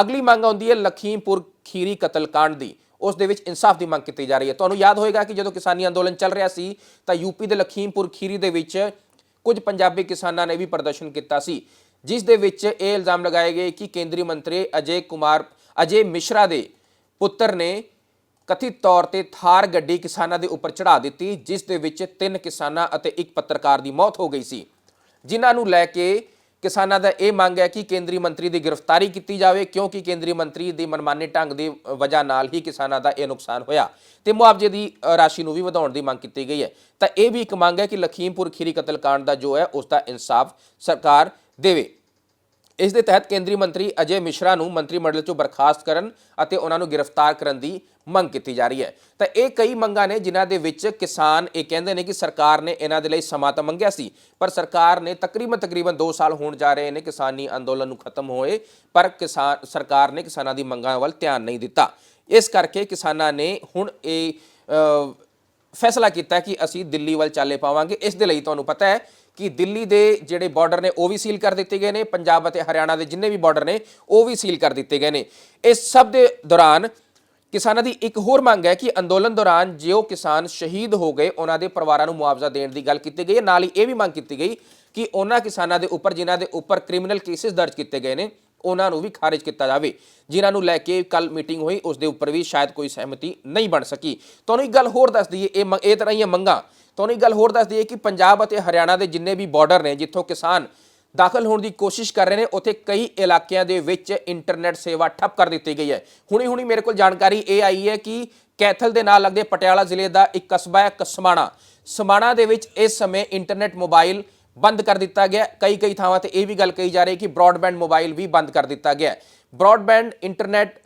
ਅਗਲੀ ਮੰਗ ਆਉਂਦੀ ਹੈ ਲਖੀਮਪੁਰ ਖੀਰੀ ਕਤਲकांड ਦੀ। ਉਸ ਦੇ ਵਿੱਚ ਇਨਸਾਫ ਦੀ ਮੰਗ ਕੀਤੀ ਜਾ ਰਹੀ ਹੈ। ਤੁਹਾਨੂੰ ਯਾਦ ਹੋਏਗਾ ਕਿ ਜਦੋਂ ਕਿਸਾਨੀ ਅੰਦੋਲਨ ਚੱਲ ਰਿਹਾ ਸੀ, ਤਾਂ ਯੂਪੀ ਦੇ ਲਖੀਮਪੁਰ ਖੀਰੀ ਦੇ ਵਿੱਚ ਕੁਝ ਪੰਜਾਬੀ ਕਿਸਾਨਾਂ ਨੇ ਵੀ ਪ੍ਰਦਰਸ਼ਨ ਕੀਤਾ ਸੀ, ਜਿਸ ਦੇ ਵਿੱਚ ਇਹ ਇਲਜ਼ਾਮ ਲਗਾਏ ਗਏ ਕਿ ਕੇਂਦਰੀ ਮੰਤਰੀ ਅਜੇ ਕੁਮਾਰ, ਅਜੇ ਮਿਸ਼ਰਾ ਦੇ ਪੁੱਤਰ ਨੇ ਕਥਿਤ ਤੌਰ ਤੇ ਥਾਰ ਗੱਡੀ ਕਿਸਾਨਾਂ ਦੇ ਉੱਪਰ ਚੜਾ ਦਿੱਤੀ, ਜਿਸ ਦੇ ਵਿੱਚ ਤਿੰਨ ਕਿਸਾਨਾਂ ਅਤੇ ਇੱਕ ਪੱਤਰਕਾਰ ਦੀ ਮੌਤ ਹੋ ਗਈ ਸੀ। ਜਿਨ੍ਹਾਂ ਨੂੰ ਲੈ ਕੇ ਕਿਸਾਨਾਂ ਦਾ ਇਹ ਮੰਗ ਹੈ ਕਿ ਕੇਂਦਰੀ ਮੰਤਰੀ ਦੀ ਗ੍ਰਿਫਤਾਰੀ ਕੀਤੀ ਜਾਵੇ, ਕਿਉਂਕਿ ਕੇਂਦਰੀ ਮੰਤਰੀ ਦੀ ਮਨਮਾਨੇ ਢੰਗ ਦੀ ਵਜ੍ਹਾ ਨਾਲ ਹੀ ਕਿਸਾਨਾਂ ਦਾ ਇਹ ਨੁਕਸਾਨ ਹੋਇਆ। ਤੇ ਮੁਆਵਜ਼ੇ ਦੀ ਰਾਸ਼ੀ ਨੂੰ ਵੀ ਵਧਾਉਣ ਦੀ ਮੰਗ ਕੀਤੀ ਗਈ ਹੈ। ਤਾਂ ਇਹ ਵੀ ਇੱਕ ਮੰਗ ਹੈ ਕਿ ਲਖੀਮਪੁਰ ਖੀਰੀ ਕਤਲकांड ਦਾ ਜੋ ਹੈ, ਉਸ ਦਾ ਇਨਸਾਫ ਸਰਕਾਰ ਦੇਵੇ। ਇਸ ਦੇ ਤਹਿਤ ਕੇਂਦਰੀ ਮੰਤਰੀ ਅਜੇ ਮਿਸ਼ਰਾ ਨੂੰ ਮੰਤਰੀ ਮੰਡਲ ਚੋਂ ਬਰਖਾਸਤ ਕਰਨ ਅਤੇ ਉਹਨਾਂ ਨੂੰ ਗ੍ਰਿਫਤਾਰ ਕਰਨ ਦੀ ਮੰਗ ਕੀਤੀ ਜਾ ਰਹੀ ਹੈ। ਤਾਂ ਇਹ ਕਈ ਮੰਗਾਂ ਨੇ ਜਿਨ੍ਹਾਂ ਦੇ ਵਿੱਚ ਕਿਸਾਨ ਇਹ ਕਹਿੰਦੇ ਨੇ ਕਿ ਸਰਕਾਰ ਨੇ ਇਹਨਾਂ ਦੇ ਲਈ ਸਮਾਂ ਤਾਂ ਮੰਗਿਆ ਸੀ, ਪਰ ਸਰਕਾਰ ਨੇ ਤਕਰੀਬਨ ਤਕਰੀਬਨ 2 ਸਾਲ ਹੋਣ ਜਾ ਰਹੇ ਨੇ ਕਿਸਾਨੀ ਅੰਦੋਲਨ ਨੂੰ ਖਤਮ ਹੋਏ, ਪਰ ਕਿਸਾਨ ਸਰਕਾਰ ਨੇ ਕਿਸਾਨਾਂ ਦੀ ਮੰਗਾਂ ਵੱਲ ਧਿਆਨ ਨਹੀਂ ਦਿੱਤਾ। ਇਸ ਕਰਕੇ ਕਿਸਾਨਾਂ ਨੇ ਹੁਣ ਇਹ ਫੈਸਲਾ ਕੀਤਾ ਕਿ ਅਸੀਂ ਦਿੱਲੀ ਵੱਲ ਚਾਲੇ ਪਾਵਾਂਗੇ। ਇਸ ਦੇ ਲਈ ਤੁਹਾਨੂੰ ਪਤਾ ਹੈ ਕਿ ਦਿੱਲੀ ਦੇ ਜਿਹੜੇ ਬਾਰਡਰ ਨੇ ਉਹ ਵੀ ਸੀਲ ਕਰ ਦਿੱਤੇ ਗਏ ਨੇ, ਪੰਜਾਬ ਅਤੇ ਹਰਿਆਣਾ ਦੇ ਜਿੰਨੇ ਵੀ ਬਾਰਡਰ ਨੇ, ਉਹ ਵੀ ਸੀਲ ਕਰ ਦਿੱਤੇ ਗਏ ਨੇ। ਇਸ ਸਭ ਦੇ ਦੌਰਾਨ ਕਿਸਾਨਾਂ ਦੀ ਇੱਕ ਹੋਰ ਮੰਗ ਹੈ ਕਿ ਅੰਦੋਲਨ ਦੌਰਾਨ ਜੋ ਕਿਸਾਨ ਸ਼ਹੀਦ ਹੋ ਗਏ, ਉਹਨਾਂ ਦੇ ਪਰਿਵਾਰਾਂ ਨੂੰ ਮੁਆਵਜ਼ਾ ਦੇਣ ਦੀ ਗੱਲ ਕੀਤੀ ਗਈ ਹੈ। ਨਾਲ ਹੀ ਇਹ ਵੀ ਮੰਗ ਕੀਤੀ ਗਈ ਕਿ ਉਹਨਾਂ ਕਿਸਾਨਾਂ ਦੇ ਉੱਪਰ, ਜਿਨ੍ਹਾਂ ਦੇ ਉੱਪਰ ਕ੍ਰਿਮੀਨਲ ਕੇਸਿਸ ਦਰਜ ਕੀਤੇ ਗਏ ਨੇ, ਉਹਨਾਂ ਨੂੰ ਵੀ ਖਾਰਜ ਕੀਤਾ ਜਾਵੇ। ਜਿਨ੍ਹਾਂ ਨੂੰ ਲੈ ਕੇ ਕੱਲ ਮੀਟਿੰਗ ਹੋਈ, ਉਸ ਦੇ ਉੱਪਰ ਵੀ ਸ਼ਾਇਦ ਕੋਈ ਸਹਿਮਤੀ ਨਹੀਂ ਬਣ ਸਕੀ। ਤੁਹਾਨੂੰ ਇੱਕ ਗੱਲ ਹੋਰ ਦੱਸ ਦਈਏ, ਇਹ ਮੰਗ- ਇਹ ਤਰ੍ਹਾਂ ਹੀ ਮੰਗਾਂ ਤੁਹਾਨੂੰ ਇੱਕ ਗੱਲ ਹੋਰ ਦੱਸ ਦਈਏ ਕਿ ਪੰਜਾਬ ਅਤੇ ਹਰਿਆਣਾ ਦੇ ਜਿੰਨੇ ਵੀ ਬਾਰਡਰ ਨੇ, ਜਿੱਥੋਂ ਕਿਸਾਨ ਦਾਖਲ ਹੋਣ ਦੀ ਕੋਸ਼ਿਸ਼ ਕਰ ਰਹੇ ਨੇ, ਉੱਥੇ ਕਈ ਇਲਾਕਿਆਂ ਦੇ ਵਿੱਚ ਇੰਟਰਨੈਟ ਸੇਵਾ ਠੱਪ ਕਰ ਦਿੱਤੀ ਗਈ ਹੈ। ਹੁਣੀ ਹੁਣੀ ਮੇਰੇ ਕੋਲ ਜਾਣਕਾਰੀ ਇਹ ਆਈ ਹੈ ਕਿ ਕੈਥਲ ਦੇ ਨਾਲ ਲੱਗਦੇ ਪਟਿਆਲਾ ਜ਼ਿਲ੍ਹੇ ਦਾ ਇੱਕ ਕਸਬਾ ਹੈ, ਕਸਮਾਣਾ। ਸਮਾਣਾ ਦੇ ਵਿੱਚ ਇਸ ਸਮੇਂ ਇੰਟਰਨੈਟ ਮੋਬਾਈਲ ਬੰਦ ਕਰ ਦਿੱਤਾ ਗਿਆ ਕਈ ਕਈ ਥਾਵਾਂ ਤੇ ਇਹ ਵੀ ਗੱਲ ਕਹੀ ਜਾ ਰਹੀ ਹੈ ਕਿ ਬ੍ਰੌਡਬੈਂਡ ਮੋਬਾਈਲ ਵੀ ਬੰਦ ਕਰ ਦਿੱਤਾ ਗਿਆ ਹੈ। ਬ੍ਰੌਡਬੈਂਡ ਇੰਟਰਨੈਟ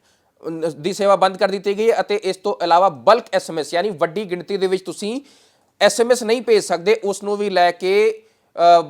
ਦੀ ਸੇਵਾ ਬੰਦ ਕਰ ਦਿੱਤੀ ਗਈ ਹੈ ਅਤੇ ਇਸ ਤੋਂ ਇਲਾਵਾ ਬਲਕ ਐਸਐਮਐਸ ਯਾਨੀ ਵੱਡੀ ਗਿਣਤੀ ਦੇ ਵਿੱਚ ਤੁਸੀਂ ਐਸਐਮਐਸ ਨਹੀਂ ਭੇਜ ਸਕਦੇ ਉਸ ਨੂੰ ਵੀ ਲੈ ਕੇ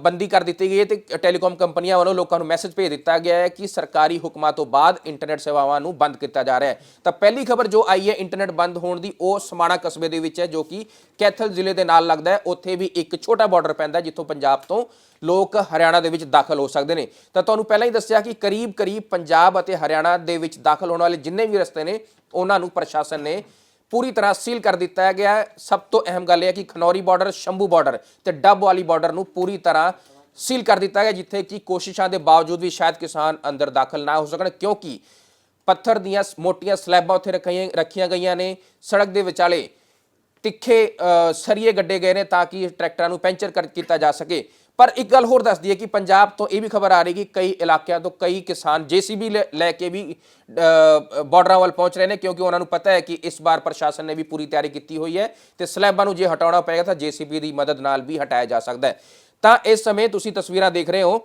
ਬੰਦੀ ਕਰ ਦਿੱਤੀ ਗਈ ਹੈ ਤੇ ਟੈਲੀਕਾਮ ਕੰਪਨੀਆਂ ਵੱਲੋਂ ਲੋਕਾਂ ਨੂੰ ਮੈਸੇਜ ਭੇਜ ਦਿੱਤਾ ਗਿਆ ਹੈ ਕਿ ਸਰਕਾਰੀ ਹੁਕਮਾਂ ਤੋਂ ਬਾਅਦ ਇੰਟਰਨੈਟ ਸੇਵਾਵਾਂ ਨੂੰ ਬੰਦ ਕੀਤਾ ਜਾ ਰਿਹਾ ਹੈ। ਤਾਂ ਪਹਿਲੀ ਖਬਰ ਜੋ ਆਈ ਹੈ ਇੰਟਰਨੈਟ ਬੰਦ ਹੋਣ ਦੀ, ਉਹ ਸਮਾਣਾ ਕਸਬੇ ਦੇ ਵਿੱਚ ਹੈ, ਜੋ ਕਿ ਕੈਥਲ ਜ਼ਿਲ੍ਹੇ ਦੇ ਨਾਲ ਲੱਗਦਾ ਹੈ। ਉੱਥੇ ਵੀ ਇੱਕ ਛੋਟਾ ਬਾਰਡਰ ਪੈਂਦਾ ਜਿੱਥੋਂ ਪੰਜਾਬ ਤੋਂ ਲੋਕ ਹਰਿਆਣਾ ਦੇ ਵਿੱਚ ਦਾਖਲ ਹੋ ਸਕਦੇ ਨੇ। ਤਾਂ ਤੁਹਾਨੂੰ ਪਹਿਲਾਂ ਹੀ ਦੱਸਿਆ ਕਿ ਕਰੀਬ ਕਰੀਬ ਪੰਜਾਬ ਅਤੇ ਹਰਿਆਣਾ ਦੇ ਵਿੱਚ ਦਾਖਲ ਹੋਣ ਵਾਲੇ ਜਿੰਨੇ ਵੀ ਰਸਤੇ ਨੇ, ਉਹਨਾਂ ਨੂੰ ਪ੍ਰਸ਼ਾਸਨ ਨੇ ਪੂਰੀ ਤਰ੍ਹਾਂ ਸੀਲ ਕਰ ਦਿੱਤਾ ਗਿਆ ਹੈ। ਸਭ ਤੋਂ ਅਹਿਮ ਗੱਲ ਇਹ ਹੈ ਕਿ ਖਨੌਰੀ ਬਾਰਡਰ, ਸ਼ੰਭੂ ਬਾਰਡਰ ਤੇ ਡੱਬ ਵਾਲੀ ਬਾਰਡਰ ਨੂੰ ਪੂਰੀ ਤਰ੍ਹਾਂ ਸੀਲ ਕਰ ਦਿੱਤਾ ਗਿਆ, ਜਿੱਥੇ ਕਿ ਕੋਸ਼ਿਸ਼ਾਂ ਦੇ ਬਾਵਜੂਦ ਵੀ ਸ਼ਾਇਦ ਕਿਸਾਨ ਅੰਦਰ ਦਾਖਲ ਨਾ ਹੋ ਸਕਣ, ਕਿਉਂਕਿ ਪੱਥਰ ਦੀਆਂ ਸ- ਮੋਟੀਆਂ ਸਲੈਬਾਂ ਉੱਥੇ ਰੱਖੀਆਂ ਰੱਖੀਆਂ ਗਈਆਂ ਨੇ। ਸੜਕ ਦੇ ਵਿਚਾਲੇ ਤਿੱਖੇ ਸਰੀਏ ਗੱਡੇ ਗਏ ਨੇ ਤਾਂ ਕਿ ਟਰੈਕਟਰਾਂ ਨੂੰ ਪੈਂਚਰ ਕਰ, ਕੀਤਾ ਜਾ ਸਕੇ। ਪਰ ਇੱਕ ਗੱਲ ਹੋਰ ਦੱਸਦੀ ਹੈ ਕਿ ਪੰਜਾਬ ਤੋਂ ਇਹ ਵੀ ਖਬਰ ਆ ਰਹੀ ਕਿ ਕਈ ਇਲਾਕਿਆਂ ਤੋਂ ਕਈ ਕਿਸਾਨ ਜੀਸੀਬੀ ਲੈ ਕੇ ਵੀ ਅ, ਬਾਰਡਰਾਂ ਵੱਲ ਪਹੁੰਚ ਰਹੇ ਨੇ ਕਿਉਂਕਿ ਉਹਨਾਂ ਨੂੰ ਪਤਾ ਹੈ ਕਿ ਇਸ ਵਾਰ ਪ੍ਰਸ਼ਾਸਨ ਨੇ ਵੀ ਪੂਰੀ ਤਿਆਰੀ ਕੀਤੀ ਹੋਈ ਹੈ ਤੇ ਸਲੈਬਾਂ ਨੂੰ ਜੇ ਹਟਾਉਣਾ ਪਏਗਾ ਤਾਂ ਜੀਸੀਬੀ ਦੀ ਮਦਦ ਨਾਲ ਵੀ ਹਟਾਇਆ ਜਾ ਸਕਦਾ ਹੈ। ਤਾਂ ਇਸ ਸਮੇਂ ਤੁਸੀਂ ਤਸਵੀਰਾਂ ਦੇਖ ਰਹੇ ਹੋ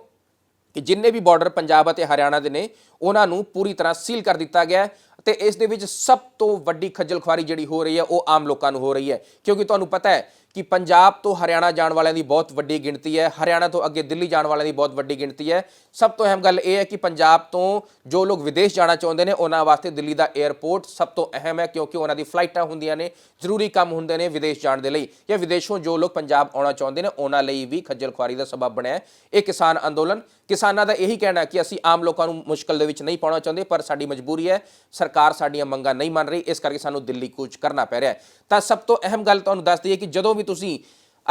ਕਿ ਜਿੰਨੇ ਵੀ ਬਾਰਡਰ ਪੰਜਾਬ ਅਤੇ ਹਰਿਆਣਾ ਦੇ ਨੇ ਉਹਨਾਂ ਨੂੰ ਪੂਰੀ ਤਰ੍ਹਾਂ ਸੀਲ ਕਰ ਦਿੱਤਾ ਗਿਆ ਹੈ ਤੇ ਇਸ ਦੇ ਵਿੱਚ ਸਭ ਤੋਂ ਵੱਡੀ ਖੱਜਲ ਖੁਆਰੀ ਜਿਹੜੀ ਹੋ ਰਹੀ ਹੈ ਉਹ ਆਮ ਲੋਕਾਂ ਨੂੰ ਹੋ ਰਹੀ ਹੈ। ਕਿਉਂਕਿ ਤੁਹਾਨੂੰ ਪਤਾ ਹੈ ਕਿ ਪੰਜਾਬ ਤੋਂ ਹਰਿਆਣਾ ਜਾਣ ਵਾਲਿਆਂ ਦੀ ਬਹੁਤ ਵੱਡੀ ਗਿਣਤੀ ਹੈ, ਹਰਿਆਣਾ ਤੋਂ ਅੱਗੇ ਦਿੱਲੀ ਜਾਣ ਵਾਲਿਆਂ ਦੀ ਬਹੁਤ ਵੱਡੀ ਗਿਣਤੀ ਹੈ। ਸਭ ਤੋਂ ਅਹਿਮ ਗੱਲ ਇਹ ਹੈ ਕਿ ਪੰਜਾਬ ਤੋਂ ਜੋ ਲੋਕ ਵਿਦੇਸ਼ ਜਾਣਾ ਚਾਹੁੰਦੇ ਨੇ, ਉਹਨਾਂ ਵਾਸਤੇ ਦਿੱਲੀ ਦਾ 에ਅਰਪੋਰਟ ਸਭ ਤੋਂ ਅਹਿਮ ਹੈ, ਕਿਉਂਕਿ ਉਹਨਾਂ ਦੀ ਫਲਾਈਟਾਂ ਹੁੰਦੀਆਂ ਨੇ, ਜ਼ਰੂਰੀ ਕੰਮ ਹੁੰਦੇ ਨੇ ਵਿਦੇਸ਼ ਜਾਣ ਦੇ ਲਈ ਜਾਂ ਵਿਦੇਸ਼ੋਂ ਜੋ ਲੋਕ ਪੰਜਾਬ ਆਉਣਾ ਚਾਹੁੰਦੇ ਨੇ, ਉਹਨਾਂ ਲਈ ਵੀ ਖੱਜਲ ਖੁਆਰੀ ਦਾ ਸਬਬ ਬਣਿਆ ਹੈ। ਇਹ ਕਿਸਾਨ ਅੰਦੋਲਨ, ਕਿਸਾਨਾਂ ਦਾ ਇਹੀ ਕਹਿਣਾ ਕਿ ਅਸੀਂ ਆਮ ਲੋਕਾਂ ਨੂੰ ਮੁਸ਼ਕਲ ਦੇ ਵਿੱਚ ਨਹੀਂ ਪਾਉਣਾ ਚਾਹੁੰਦੇ, ਪਰ ਸਾਡੀ ਮਜਬੂਰੀ ਹੈ, ਸਰਕਾਰ ਸਾਡੀਆਂ ਮੰਗਾਂ ਨਹੀਂ ਮੰਨ ਰਹੀ, ਇਸ ਕਰਕੇ ਸਾਨੂੰ ਦਿੱਲੀ ਕੂਚ ਕਰਨਾ ਪੈ ਰਿਹਾ ਹੈ। ਤਾਂ ਸਭ ਤੋਂ ਅਹਿਮ ਗੱਲ ਤੁਹਾਨੂੰ ਦੱਸ ਦਈਏ ਕਿ ਜਦੋਂ ਵੀ ਤੁਸੀਂ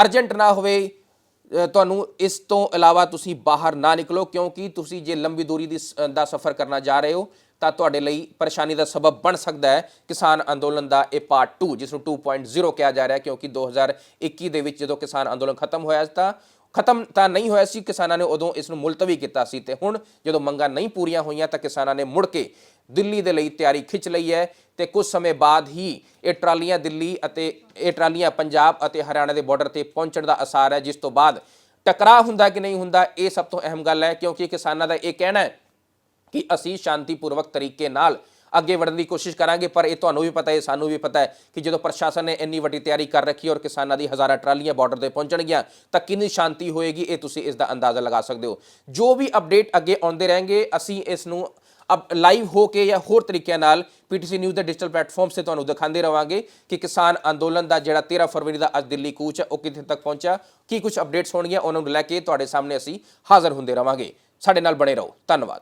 ਅਰਜੈਂਟ ਨਾ ਹੋਵੇ ਤੁਹਾਨੂੰ ਇਸ ਤੋਂ ਇਲਾਵਾ ਤੁਸੀਂ ਬਾਹਰ ਨਾ ਨਿਕਲੋ, ਕਿਉਂਕਿ ਤੁਸੀਂ ਜੇ ਲੰਬੀ ਦੂਰੀ ਦੀ ਸ- ਦਾ ਸਫ਼ਰ ਕਰਨਾ ਜਾ ਰਹੇ ਹੋ, ਤਾਂ ਤੁਹਾਡੇ ਲਈ ਪਰੇਸ਼ਾਨੀ ਦਾ ਸਬਬ ਬਣ ਸਕਦਾ ਹੈ ਕਿਸਾਨ ਅੰਦੋਲਨ ਦਾ ਇਹ ਪਾਰਟ 2 ਜਿਸ ਨੂੰ 2.0 ਕਿਹਾ ਜਾ ਰਿਹਾ ਹੈ, ਕਿਉਂਕਿ 2021 ਦੇ ਵਿੱਚ ਜਦੋਂ ਕਿਸਾਨ ਅੰਦੋਲਨ ਖਤਮ ਹੋਇਆ ਤਾਂ ਖਤਮ ਤਾਂ ਨਹੀਂ ਹੋਇਆ ਸੀ, ਕਿਸਾਨਾਂ ਨੇ ਉਦੋਂ ਇਸ ਨੂੰ ਮੁਲਤਵੀ ਕੀਤਾ ਸੀ ਤੇ ਹੁਣ ਜਦੋਂ ਮੰਗਾਂ ਨਹੀਂ ਪੂਰੀਆਂ ਹੋਈਆਂ, ਤਾਂ ਕਿਸਾਨਾਂ ਨੇ ਮੁੜ ਕੇ ਦਿੱਲੀ ਦੇ ਲਈ ਤਿਆਰੀ ਖਿੱਚ ਲਈ ਹੈ ਤੇ ਕੁਝ ਸਮੇਂ ਬਾਅਦ ਹੀ ਇਹ ਟਰਾਲੀਆਂ ਦਿੱਲੀ ਅਤੇ ਇਹ ਟਰਾਲੀਆਂ ਪੰਜਾਬ ਅਤੇ ਹਰਿਆਣਾ ਦੇ ਬਾਰਡਰ ਤੇ ਪਹੁੰਚਣ ਦਾ ਅਸਾਰ ਹੈ, ਜਿਸ ਤੋਂ ਬਾਅਦ ਟਕਰਾਅ ਹੁੰਦਾ ਕਿ ਨਹੀਂ ਹੁੰਦਾ, ਇਹ ਸਭ ਤੋਂ ਅਹਿਮ ਗੱਲ ਹੈ, ਕਿਉਂਕਿ ਕਿਸਾਨਾਂ ਦਾ ਇਹ ਕਹਿਣਾ ਹੈ ਕਿ ਅਸੀਂ ਸ਼ਾਂਤੀਪੂਰਵਕ ਤਰੀਕੇ ਨਾਲ ਅੱਗੇ ਵੜਨ ਦੀ ਕੋਸ਼ਿਸ਼ ਕਰਾਂਗੇ, ਪਰ ਇਹ ਤੁਹਾਨੂੰ ਵੀ ਪਤਾ ਹੈ, ਸਾਨੂੰ ਵੀ ਪਤਾ ਹੈ ਕਿ ਜਦੋਂ ਪ੍ਰਸ਼ਾਸਨ ਨੇ ਇੰਨੀ ਵੱਡੀ ਤਿਆਰੀ ਕਰ ਰੱਖੀ ਔਰ ਕਿਸਾਨਾਂ ਦੀ ਹਜ਼ਾਰਾਂ ਟਰਾਲੀਆਂ ਬਾਰਡਰ ਤੇ ਪਹੁੰਚਣਗੀਆਂ, ਤਾਂ ਕਿੰਨੀ ਸ਼ਾਂਤੀ ਹੋਏਗੀ, ਇਹ ਤੁਸੀਂ ਇਸ ਦਾ ਅੰਦਾਜ਼ਾ ਲਗਾ ਸਕਦੇ ਹੋ। ਜੋ ਵੀ ਅਪਡੇਟ ਅੱਗੇ ਆਉਂਦੇ ਰਹਿਣਗੇ, ਅਸੀਂ ਇਸ ਨੂੰ ਅਬ ਲਾਈਵ ਹੋ ਕੇ ਜਾਂ ਹੋਰ ਤਰੀਕਿਆਂ ਨਾਲ ਪੀਟੀਸੀ ਨਿਊਜ਼ ਦੇ ਡਿਜੀਟਲ ਪਲੇਟਫਾਰਮ ਤੇ ਤੁਹਾਨੂੰ ਦਿਖਾਉਂਦੇ ਰਵਾਂਗੇ ਕਿ ਕਿਸਾਨ ਅੰਦੋਲਨ ਦਾ ਜਿਹੜਾ 13 ਫਰਵਰੀ ਦਾ ਅੱਜ ਦਿੱਲੀ ਕੂਚ ਹੈ, ਉਹ ਕਿੱਥੇ ਤੱਕ ਪਹੁੰਚਾ ਕੀ ਕੁਝ ਅਪਡੇਟਸ ਹੋਣਗੀਆਂ, ਉਹਨਾਂ ਨੂੰ ਲੈ ਕੇ ਤੁਹਾਡੇ ਸਾਹਮਣੇ ਅਸੀਂ ਹਾਜ਼ਰ ਹੁੰਦੇ ਰਵਾਂਗੇ। ਸਾਡੇ ਨਾਲ ਬਣੇ ਰਹੋ। ਧੰਨਵਾਦ।